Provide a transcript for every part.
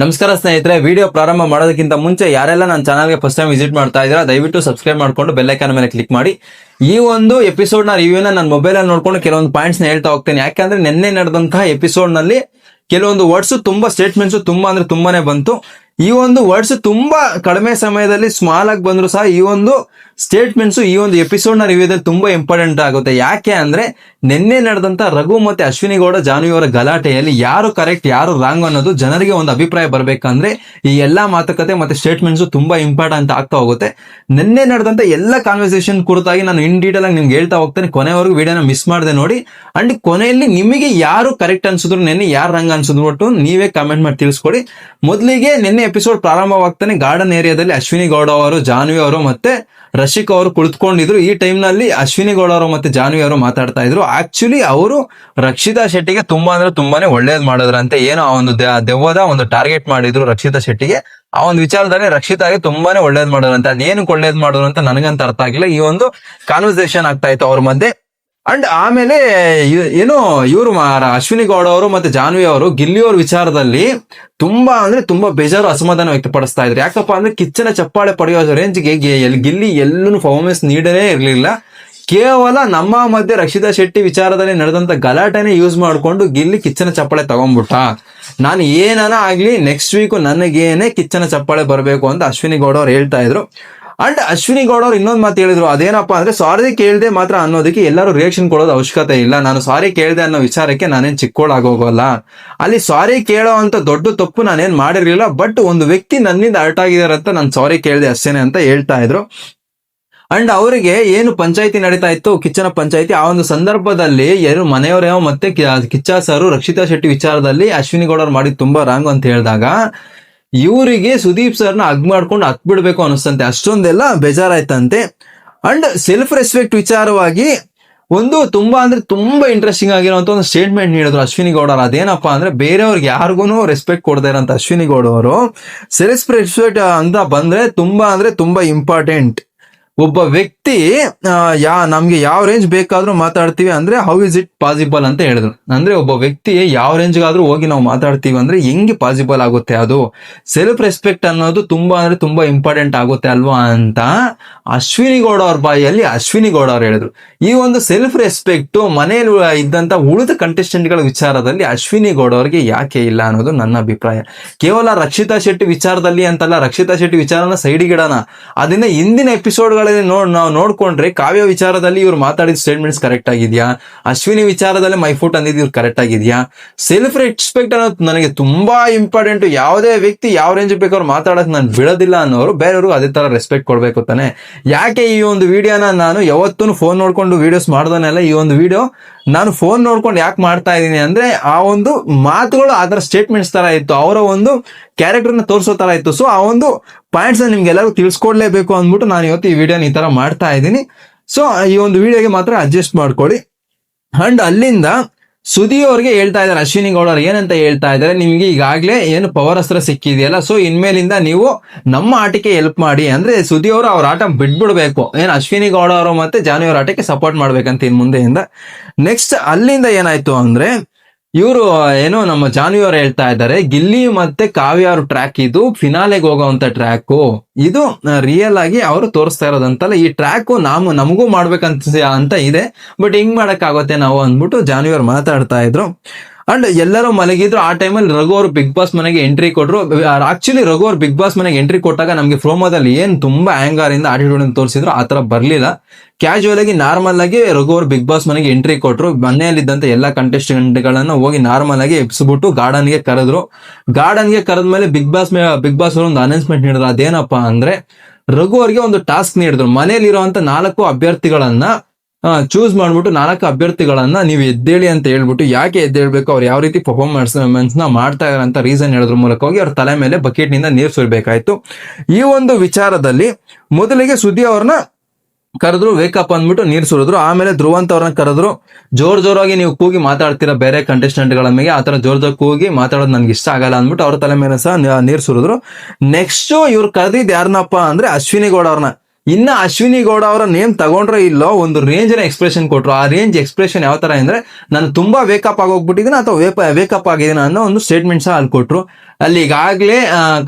ನಮಸ್ಕಾರ ಸ್ನೇಹಿತರೆ ವಿಡಿಯೋ ಪ್ರಾರಂಭ ಮಾಡೋದಕ್ಕಿಂತ ಮುಂಚೆ ಯಾರೆಲ್ಲ ನನ್ನ ಚಾನಲ್ಗೆ ಫಸ್ಟ್ ಟೈಮ್ ವಿಸಿಟ್ ಮಾಡ್ತಾ ಇದ್ದೀರಾ, ದಯವಿಟ್ಟು ಸಬ್ಸ್ಕ್ರೈಬ್ ಮಾಡ್ಕೊಂಡು ಬೆಲ್ಲೈಕನ್ ಮೇಲೆ ಕ್ಲಿಕ್ ಮಾಡಿ. ಈ ಒಂದು ಎಪಿಸೋಡ್ನ ರಿವ್ಯೂನ ನನ್ನ ಮೊಬೈಲ್ ಅಲ್ಲಿ ನೋಡ್ಕೊಂಡು ಕೆಲವೊಂದು ಪಾಯಿಂಟ್ಸ್ನ ಹೇಳ್ತಾ ಹೋಗ್ತೇನೆ. ಯಾಕಂದ್ರೆ ನಿನ್ನೆ ನಡೆದಂತಹ ಎಪಿಸೋಡ್ನಲ್ಲಿ ಕೆಲವೊಂದು ವರ್ಡ್ಸ್ ತುಂಬಾ ಸ್ಟೇಟ್ಮೆಂಟ್ಸ್ ತುಂಬಾ ಅಂದ್ರೆ ತುಂಬಾನೇ ಬಂತು. ಈ ಒಂದು ವರ್ಡ್ಸ್ ತುಂಬಾ ಕಡಿಮೆ ಸಮಯದಲ್ಲಿ ಸ್ಮಾಲ್ ಆಗಿ ಬಂದ್ರು ಸಹ ಈ ಒಂದು ಸ್ಟೇಟ್ಮೆಂಟ್ಸ್ ಈ ಒಂದು ಎಪಿಸೋಡ್ನ ರಿವ್ಯೂದಲ್ಲಿ ತುಂಬಾ ಇಂಪಾರ್ಟೆಂಟ್ ಆಗುತ್ತೆ. ಯಾಕೆ ಅಂದ್ರೆ ನಿನ್ನೆ ನಡೆದಂತ ರಘು ಮತ್ತೆ ಅಶ್ವಿನಿ ಗೌಡ ಜಾನುವಿಯವರ ಗಲಾಟೆಯಲ್ಲಿ ಯಾರು ಕರೆಕ್ಟ್ ಯಾರು ರಾಂಗ್ ಅನ್ನೋದು ಜನರಿಗೆ ಒಂದು ಅಭಿಪ್ರಾಯ ಬರ್ಬೇಕಂದ್ರೆ ಈ ಎಲ್ಲಾ ಮಾತುಕತೆ ಮತ್ತೆ ಸ್ಟೇಟ್ಮೆಂಟ್ಸ್ ತುಂಬಾ ಇಂಪಾರ್ಟೆಂಟ್ ಆಗ್ತಾ ಹೋಗುತ್ತೆ. ನಿನ್ನೆ ನಡೆದಂತ ಎಲ್ಲ ಕಾನ್ವರ್ಸೇಷನ್ ಕುರಿತಾಗಿ ನಾನು ಇನ್ ಡೀಟೇಲ್ ಆಗಿ ನಿಮ್ಗೆ ಹೇಳ್ತಾ ಹೋಗ್ತೇನೆ. ಕೊನೆವರೆಗೂ ವಿಡಿಯೋನ ಮಿಸ್ ಮಾಡದೆ ನೋಡಿ. ಅಂಡ್ ಕೊನೆಯಲ್ಲಿ ನಿಮಗೆ ಯಾರು ಕರೆಕ್ಟ್ ಅನ್ಸಿದ್ರು, ನಿನ್ನೆ ಯಾರು ರಾಂಗ್ ಅನ್ಸಿದ್ರು ಒಟ್ಟು ನೀವೇ ಕಾಮೆಂಟ್ ಮಾಡಿ ತಿಳಿಸ್ಕೊಡಿ. ಮೊದಲಿಗೆ ನಿನ್ನೆ ಎಪಿಸೋಡ್ ಪ್ರಾರಂಭವಾಗ್ತಾನೆ ಗಾರ್ಡನ್ ಏರಿಯಾದಲ್ಲಿ ಅಶ್ವಿನಿ ಗೌಡ ಅವರು, ಜಾನ್ವಿ ಅವರು ಮತ್ತೆ ರಶಿಕ್ ಅವರು ಕುಳಿತುಕೊಂಡಿದ್ರು. ಈ ಟೈಮ್ನಲ್ಲಿ ಅಶ್ವಿನಿ ಗೌಡ ಅವರು ಮತ್ತೆ ಜಾನ್ವಿ ಅವರು ಮಾತಾಡ್ತಾ ಇದ್ರು. ಆಕ್ಚುಲಿ ಅವರು ರಕ್ಷಿತಾ ಶೆಟ್ಟಿಗೆ ತುಂಬಾ ಅಂದ್ರೆ ತುಂಬಾನೇ ಒಳ್ಳೇದ್ ಮಾಡಿದ್ರಂತೆ. ಏನೋ ಆ ಒಂದು ದೆವ್ವದ ಒಂದು ಟಾರ್ಗೆಟ್ ಮಾಡಿದ್ರು ರಕ್ಷಿತಾ ಶೆಟ್ಟಿಗೆ. ಆ ಒಂದು ವಿಚಾರದಲ್ಲಿ ರಕ್ಷಿತಾಗೆ ತುಂಬಾನೇ ಒಳ್ಳೇದ್ ಮಾಡಿದ್ರಂತೆ. ಅದೇನಕ್ಕೆ ಒಳ್ಳೇದ್ ಅಂತ ನನಗಂತ ಅರ್ಥ ಆಗಿಲ್ಲ. ಈ ಒಂದು ಕಾನ್ವರ್ಸೇಷನ್ ಆಗ್ತಾ ಇತ್ತು ಅವ್ರ ಮಧ್ಯೆ. ಅಂಡ್ ಆಮೇಲೆ ಏನು, ಇವರು ಅಶ್ವಿನಿ ಗೌಡ ಅವರು ಮತ್ತೆ ಜಾನ್ವಿ ಅವರು, ಗಿಲ್ಲಿ ಅವ್ರ ವಿಚಾರದಲ್ಲಿ ತುಂಬಾ ಅಂದ್ರೆ ತುಂಬಾ ಬೇಜಾರು ಅಸಮಾಧಾನ ವ್ಯಕ್ತಪಡಿಸ್ತಾ ಇದ್ರು. ಯಾಕಪ್ಪ ಅಂದ್ರೆ ಕಿಚ್ಚನ ಚಪ್ಪಾಳೆ ಪಡೆಯೋ ರೇಂಜ್ಗೆ ಗಿಲ್ಲಿ ಎಲ್ಲೂ ಪರ್ಫಾರ್ಮೆನ್ಸ್ ನೀಡನೇ ಇರಲಿಲ್ಲ. ಕೇವಲ ನಮ್ಮ ಮಧ್ಯೆ ರಕ್ಷಿತಾ ಶೆಟ್ಟಿ ವಿಚಾರದಲ್ಲಿ ನಡೆದಂತ ಗಲಾಟೆನೆ ಯೂಸ್ ಮಾಡಿಕೊಂಡು ಗಿಲ್ಲಿ ಕಿಚ್ಚನ ಚಪ್ಪಾಳೆ ತಗೊಂಡ್ಬಿಟ್ಟ. ನಾನು ಏನಾನ ಆಗ್ಲಿ ನೆಕ್ಸ್ಟ್ ವೀಕ್ ನನಗೇನೆ ಕಿಚ್ಚನ ಚಪ್ಪಾಳೆ ಬರಬೇಕು ಅಂತ ಅಶ್ವಿನಿ ಗೌಡ ಅವ್ರು ಹೇಳ್ತಾ ಇದ್ರು. ಅಂಡ್ ಅಶ್ವಿನಿ ಗೌಡ ಅವ್ರು ಇನ್ನೊಂದು ಮಾತು ಹೇಳಿದ್ರು, ಅದೇನಪ್ಪ ಅಂದ್ರೆ ಸಾರಿ ಕೇಳಿದೆ ಮಾತ್ರ ಅನ್ನೋದಕ್ಕೆ ಎಲ್ಲರೂ ರಿಯಾಕ್ಷನ್ ಕೊಡೋದು ಅವಶ್ಯಕತೆ ಇಲ್ಲ. ನಾನು ಸಾರಿ ಕೇಳಿದೆ ಅನ್ನೋ ವಿಚಾರಕ್ಕೆ ನಾನೇನು ಚಿಕ್ಕೋಳಾಗೋಗಲ್ಲ. ಅಲ್ಲಿ ಸಾರಿ ಕೇಳೋ ಅಂತ ದೊಡ್ಡ ತಪ್ಪು ನಾನೇನ್ ಮಾಡಿರ್ಲಿಲ್ಲ ಬಟ್ ಒಂದು ವ್ಯಕ್ತಿ ನನ್ನಿಂದ ಆಗಿದ್ದಾರೆ ಅಂತ ನಾನು ಸಾರಿ ಕೇಳಿದೆ ಅಷ್ಟೇನೆ ಅಂತ ಹೇಳ್ತಾ ಇದ್ರು. ಅಂಡ್ ಅವರಿಗೆ ಏನು ಪಂಚಾಯಿತಿ ನಡೀತಾ ಇತ್ತು, ಕಿಚ್ಚನ ಪಂಚಾಯಿತಿ, ಆ ಒಂದು ಸಂದರ್ಭದಲ್ಲಿ ಯಾರು ಮನೆಯವರೇವೋ ಮತ್ತೆ ಕಿಚ್ಚ ಸರ್, ರಕ್ಷಿತಾ ಶೆಟ್ಟಿ ವಿಚಾರದಲ್ಲಿ ಅಶ್ವಿನಿ ಗೌಡರು ಮಾಡಿದ್ ತುಂಬಾ ರಾಂಗ್ ಅಂತ ಹೇಳಿದಾಗ ಇವರಿಗೆ ಸುದೀಪ್ ಸರ್ನ ಅಗ್ ಮಾಡ್ಕೊಂಡು ಹತ್ ಬಿಡ್ಬೇಕು ಅನಿಸ್ತಂತೆ ಅಷ್ಟೊಂದೆಲ್ಲ ಬೇಜಾರಾಯ್ತಂತೆ. ಅಂಡ್ ಸೆಲ್ಫ್ ರೆಸ್ಪೆಕ್ಟ್ ವಿಚಾರವಾಗಿ ಒಂದು ತುಂಬಾ ಅಂದ್ರೆ ತುಂಬಾ ಇಂಟ್ರೆಸ್ಟಿಂಗ್ ಆಗಿರುವಂತ ಒಂದು ಸ್ಟೇಟ್ಮೆಂಟ್ ನೀಡಿದ್ರು ಅಶ್ವಿನಿ ಗೌಡ. ಅದೇನಪ್ಪಾ ಅಂದ್ರೆ ಬೇರೆಯವ್ರಿಗೆ ಯಾರಿಗೂ ರೆಸ್ಪೆಕ್ಟ್ ಕೊಡದೇ ಇರೋಂತ ಅಶ್ವಿನಿ ಗೌಡ ಅವರು ಸೆಲ್ಫ್ ರೆಸ್ಪೆಕ್ಟ್ ಅಂತ ಬಂದ್ರೆ ತುಂಬಾ ಅಂದ್ರೆ ತುಂಬಾ ಇಂಪಾರ್ಟೆಂಟ್ ಒಬ್ಬ ವ್ಯಕ್ತಿ ಯಾ, ನಮ್ಗೆ ಯಾವ ರೇಂಜ್ ಬೇಕಾದ್ರೂ ಮಾತಾಡ್ತೀವಿ ಅಂದ್ರೆ ಹೌ ಇಸ್ ಇಟ್ ಪಾಸಿಬಲ್ ಅಂತ ಹೇಳಿದ್ರು. ಅಂದ್ರೆ ಒಬ್ಬ ವ್ಯಕ್ತಿ ಯಾವ ರೇಂಜ್ಗಾದ್ರೂ ಹೋಗಿ ನಾವು ಮಾತಾಡ್ತೀವಿ ಅಂದ್ರೆ ಹೆಂಗೆ ಪಾಸಿಬಲ್ ಆಗುತ್ತೆ ಅದು? ಸೆಲ್ಫ್ ರೆಸ್ಪೆಕ್ಟ್ ಅನ್ನೋದು ತುಂಬಾ ಅಂದ್ರೆ ತುಂಬಾ ಇಂಪಾರ್ಟೆಂಟ್ ಆಗುತ್ತೆ ಅಲ್ವಾ ಅಂತ ಅಶ್ವಿನಿ ಗೌಡ ಅವ್ರ ಬಾಯಿಯಲ್ಲಿ ಅಶ್ವಿನಿ ಗೌಡ ಅವ್ರು ಹೇಳಿದ್ರು. ಈ ಒಂದು ಸೆಲ್ಫ್ ರೆಸ್ಪೆಕ್ಟ್ ಮನೆಯಲ್ಲಿ ಇದ್ದಂತ ಉಳಿದ ಕಂಟೆಸ್ಟೆಂಟ್ಗಳ ವಿಚಾರದಲ್ಲಿ ಅಶ್ವಿನಿ ಗೌಡ ಅವ್ರಿಗೆ ಯಾಕೆ ಇಲ್ಲ ಅನ್ನೋದು ನನ್ನ ಅಭಿಪ್ರಾಯ. ಕೇವಲ ರಕ್ಷಿತಾ ಶೆಟ್ಟಿ ವಿಚಾರದಲ್ಲಿ ಅಂತಲ್ಲ, ರಕ್ಷಿತಾ ಶೆಟ್ಟಿ ವಿಚಾರನ ಸೈಡಿಗಿಡೋಣ ಅದನ್ನ ಹಿಂದಿನ ಎಪಿಸೋಡ್ಗಳಲ್ಲಿ ನೋಡ್, ನಾವು ನೋಡ್ಕೊಂಡ್ರೆ ಕಾವ್ಯ ವಿಚಾರದಲ್ಲಿ ಇವ್ರು ಮಾತಾಡಿದ ಸ್ಟೇಟ್ಮೆಂಟ್ಸ್ ಕರೆಕ್ಟ್ ಆಗಿದ್ಯಾ? ಅಶ್ವಿನಿ ವಿಚಾರದಲ್ಲಿ ಮೈ ಫುಟ್ ಅಂದಿದ್ದು ಇವ್ರು ಕರೆಕ್ಟ್ ಆಗಿದೆಯಾ? ಸೆಲ್ಫ್ ರೆಸ್ಪೆಕ್ಟ್ ಅನ್ನೋದು ನನಗೆ ತುಂಬಾ ಇಂಪಾರ್ಟೆಂಟ್ ಯಾವುದೇ ವ್ಯಕ್ತಿ ಯಾವ ರೇಂಜ್ ಬೇಕಾದ್ರು ಮಾತಾಡಕ್ ನಾನು ಬಿಡೋದಿಲ್ಲ ಅನ್ನೋರು ಬೇರೆಯವರು ಅದೇ ತರ ರೆಸ್ಪೆಕ್ಟ್ ಕೊಡಬೇಕು ತಾನೆ. ಯಾಕೆ ಈ ಒಂದು ವಿಡಿಯೋನ ನಾನು ಯಾವತ್ತೂ ಫೋನ್ ನೋಡ್ಕೊಂಡು ವಿಡಿಯೋಸ್ ಮಾಡ್ದನೆಲ್ಲ ಈ ಒಂದು ವಿಡಿಯೋ ನಾನು ಫೋನ್ ನೋಡ್ಕೊಂಡು ಯಾಕೆ ಮಾಡ್ತಾ ಇದ್ದೀನಿ ಅಂದ್ರೆ ಆ ಒಂದು ಮಾತುಗಳು ಅದರ ಸ್ಟೇಟ್ಮೆಂಟ್ಸ್ ತರ ಇತ್ತು. ಅವರ ಒಂದು ಕ್ಯಾರೆಕ್ಟರ್ನ ತೋರಿಸೋ ತರ ಇತ್ತು. ಸೊ ಆ ಒಂದು ಪಾಯಿಂಟ್ಸ್ ನಿಮ್ಗೆಲ್ಲರೂ ತಿಳಿಸ್ಕೊಡ್ಲೇಬೇಕು ಅಂದ್ಬಿಟ್ಟು ನಾನು ಇವತ್ತು ಈ ವಿಡಿಯೋನ ಈ ತರ ಮಾಡ್ತಾ ಇದ್ದೀನಿ. ಸೊ ಈ ಒಂದು ವಿಡಿಯೋಗೆ ಮಾತ್ರ ಅಡ್ಜಸ್ಟ್ ಮಾಡ್ಕೊಳ್ಳಿ. ಅಂಡ್ ಅಲ್ಲಿಂದ ಸುದಿ ಅವ್ರಿಗೆ ಹೇಳ್ತಾ ಇದ್ದಾರೆ, ಅಶ್ವಿನಿ ಗೌಡರು ಏನಂತ ಹೇಳ್ತಾ ಇದ್ದಾರೆ, ನಿಮಗೆ ಈಗಾಗಲೇ ಏನು ಪವರ್ ಅಸ್ತ್ರ ಸಿಕ್ಕಿದೆಯಲ್ಲ ಸೊ ಇನ್ಮೇಲಿಂದ ನೀವು ನಮ್ಮ ಆಟಕ್ಕೆ ಹೆಲ್ಪ್ ಮಾಡಿ, ಅಂದ್ರೆ ಸುದಿ ಅವರು ಅವ್ರ ಆಟ ಬಿಟ್ಬಿಡ್ಬೇಕು. ಏನು ಅಶ್ವಿನಿ ಗೌಡ ಅವರು ಮತ್ತೆ ಜಾನಿ ಅವ್ರ ಆಟಕ್ಕೆ ಸಪೋರ್ಟ್ ಮಾಡ್ಬೇಕಂತ ಇನ್ ಮುಂದೆಯಿಂದ ನೆಕ್ಸ್ಟ್ ಅಲ್ಲಿಂದ ಏನಾಯ್ತು ಅಂದ್ರೆ ಇವರು ಏನೋ ನಮ್ಮ ಜಾನ್ವಿ ಅವ್ರು ಹೇಳ್ತಾ ಇದ್ದಾರೆ, ಗಿಲ್ಲಿ ಮತ್ತೆ ಕಾವ್ಯ ಅವ್ರ ಟ್ರ್ಯಾಕ್ ಇದು ಫಿನಾಲೆಗೆ ಹೋಗೋವಂತ ಟ್ರ್ಯಾಕು ಇದು ರಿಯಲ್ ಆಗಿ ಅವರು ತೋರಿಸ್ತಾ ಇರೋದಂತಲ್ಲ, ಈ ಟ್ರ್ಯಾಕು ನಾವು, ನಮಗೂ ಮಾಡ್ಬೇಕಂತ ಅಂತ ಇದೆ. ಬಟ್ ಹಿಂಗ್ ಮಾಡಕ್ ಆಗುತ್ತೆ ನಾವು ಅಂದ್ಬಿಟ್ಟು ಜಾನ್ವಿ ಅವ್ರು ಮಾತಾಡ್ತಾ ಇದ್ರು. ಅಂಡ್ ಎಲ್ಲರೂ ಮಲಗಿದ್ರು, ಆ ಟೈಮಲ್ಲಿ ರಘು ಅವರು ಬಿಗ್ ಬಾಸ್ ಮನೆಗೆ ಎಂಟ್ರಿ ಕೊಟ್ಟರು ಆಕ್ಚುಲಿ ರಘು ಅವರು ಬಿಗ್ ಬಾಸ್ ಮನೆಗೆ ಎಂಟ್ರಿ ಕೊಟ್ಟಾಗ ನಮಗೆ ಫ್ರೋಮೋದಲ್ಲಿ ಏನು ತುಂಬಾ ಆ್ಯಂಗರ್ ಇಂದ ಆಟಿಟ್ಯೂಡ್ ತೋರಿಸಿದ್ರು, ಆ ಥರ ಬರಲಿಲ್ಲ. ಕ್ಯಾಶುವಲ್ ಆಗಿ ನಾರ್ಮಲ್ ಆಗಿ ರಘು ಅವರು ಬಿಗ್ ಬಾಸ್ ಮನೆಗೆ ಎಂಟ್ರಿ ಕೊಟ್ಟರು ಮನೆಯಲ್ಲಿದ್ದಂಥ ಎಲ್ಲ ಕಂಟೆಸ್ಟೆಂಟ್ಗಳನ್ನು ಗಳನ್ನ ಹೋಗಿ ನಾರ್ಮಲ್ ಆಗಿ ಎಬ್ಸ್ಬಿಟ್ಟು ಗಾರ್ಡನ್ಗೆ ಕರೆದ್ರು. ಗಾರ್ಡನ್ಗೆ ಕರೆದ ಮೇಲೆ ಬಿಗ್ ಬಾಸ್ ಬಿಗ್ ಬಾಸ್ ಅವರು ಒಂದು ಅನೌನ್ಸ್ಮೆಂಟ್ ನೀಡಿದ್ರು. ಅದೇನಪ್ಪ ಅಂದ್ರೆ, ರಘು ಅವರಿಗೆ ಒಂದು ಟಾಸ್ಕ್ ನೀಡಿದ್ರು. ಮನೆಯಲ್ಲಿರುವಂತ ನಾಲ್ಕು ಅಭ್ಯರ್ಥಿಗಳನ್ನ ಚೂಸ್ ಮಾಡ್ಬಿಟ್ಟು ನಾಲ್ಕು ಅಭ್ಯರ್ಥಿಗಳನ್ನ ನೀವು ಎದ್ದೇಳಿ ಅಂತ ಹೇಳ್ಬಿಟ್ಟು ಯಾಕೆ ಎದ್ದೇಳ್ಬೇಕು? ಅವ್ರು ಯಾವ ರೀತಿ ಪರ್ಫಾರ್ಮೆನ್ಸ್ನ ಮಾಡ್ತಾ ಅಂತ ರೀಸನ್ ಹೇಳೋದ್ರ ಹೋಗಿ ಅವ್ರ ತಲೆ ಮೇಲೆ ಬಕೆಟ್ನಿಂದ ನೀರು ಸುರಿಬೇಕಾಯ್ತು. ಈ ಒಂದು ವಿಚಾರದಲ್ಲಿ ಮೊದಲಿಗೆ ಸುದ್ದಿ ಅವ್ರನ್ನ ಕರೆದ್ರು ವೇಕಪ್ ಅಂದ್ಬಿಟ್ಟು ನೀರು ಸುರಿದ್ರು. ಆಮೇಲೆ ಧ್ರುವಂತ ಅವ್ರನ್ನ ಕರೆದ್ರು, ಜೋರ್ ಜೋರಾಗಿ ನೀವು ಕೂಗಿ ಮಾತಾಡ್ತೀರಾ ಬೇರೆ ಕಂಟೆಸ್ಟೆಂಟ್ಗಳ ಮೇಲೆ ಆತರ ಜೋರ್ ಜೋರ್ ಕೂಗಿ ಮಾತಾಡೋದು ನನ್ಗೆ ಇಷ್ಟ ಆಗಲ್ಲ ಅಂದ್ಬಿಟ್ಟು ಅವ್ರ ತಲೆ ಮೇಲೆ ಸಹ ನೀರು ನೀರ್ ಸುರಿದ್ರು. ನೆಕ್ಸ್ಟ್ ಇವ್ರು ಕರೆದಿದ್ದು ಯಾರನ್ನಪ್ಪ ಅಂದ್ರೆ ಅಶ್ವಿನಿ ಗೌಡ ಅವ್ರನ್ನ. ಇನ್ನ ಅಶ್ವಿನಿ ಗೌಡ ಅವರ ನೇಮ್ ತಗೊಂಡ್ರೆ ಇಲ್ಲೋ ಒಂದು ರೇಂಜ್ನ ಎಕ್ಸ್ಪ್ರೆಷನ್ ಕೊಟ್ರು. ಆ ರೇಂಜ್ ಎಕ್ಸ್ಪ್ರೆಷನ್ ಯಾವ ತರ ಅಂದ್ರೆ, ನಾನು ತುಂಬಾ ವೇಕಪ್ ಆಗೋಗ್ಬಿಟ್ಟಿದ್ದೀನಿ ಅಥವಾ ವೇಕಪ್ ಆಗಿದ್ದೀನಿ ಅನ್ನೋ ಒಂದು ಸ್ಟೇಟ್ಮೆಂಟ್ ಸಹ ಅಲ್ಲಿ ಕೊಟ್ರು. ಅಲ್ಲಿ ಈಗಾಗಲೇ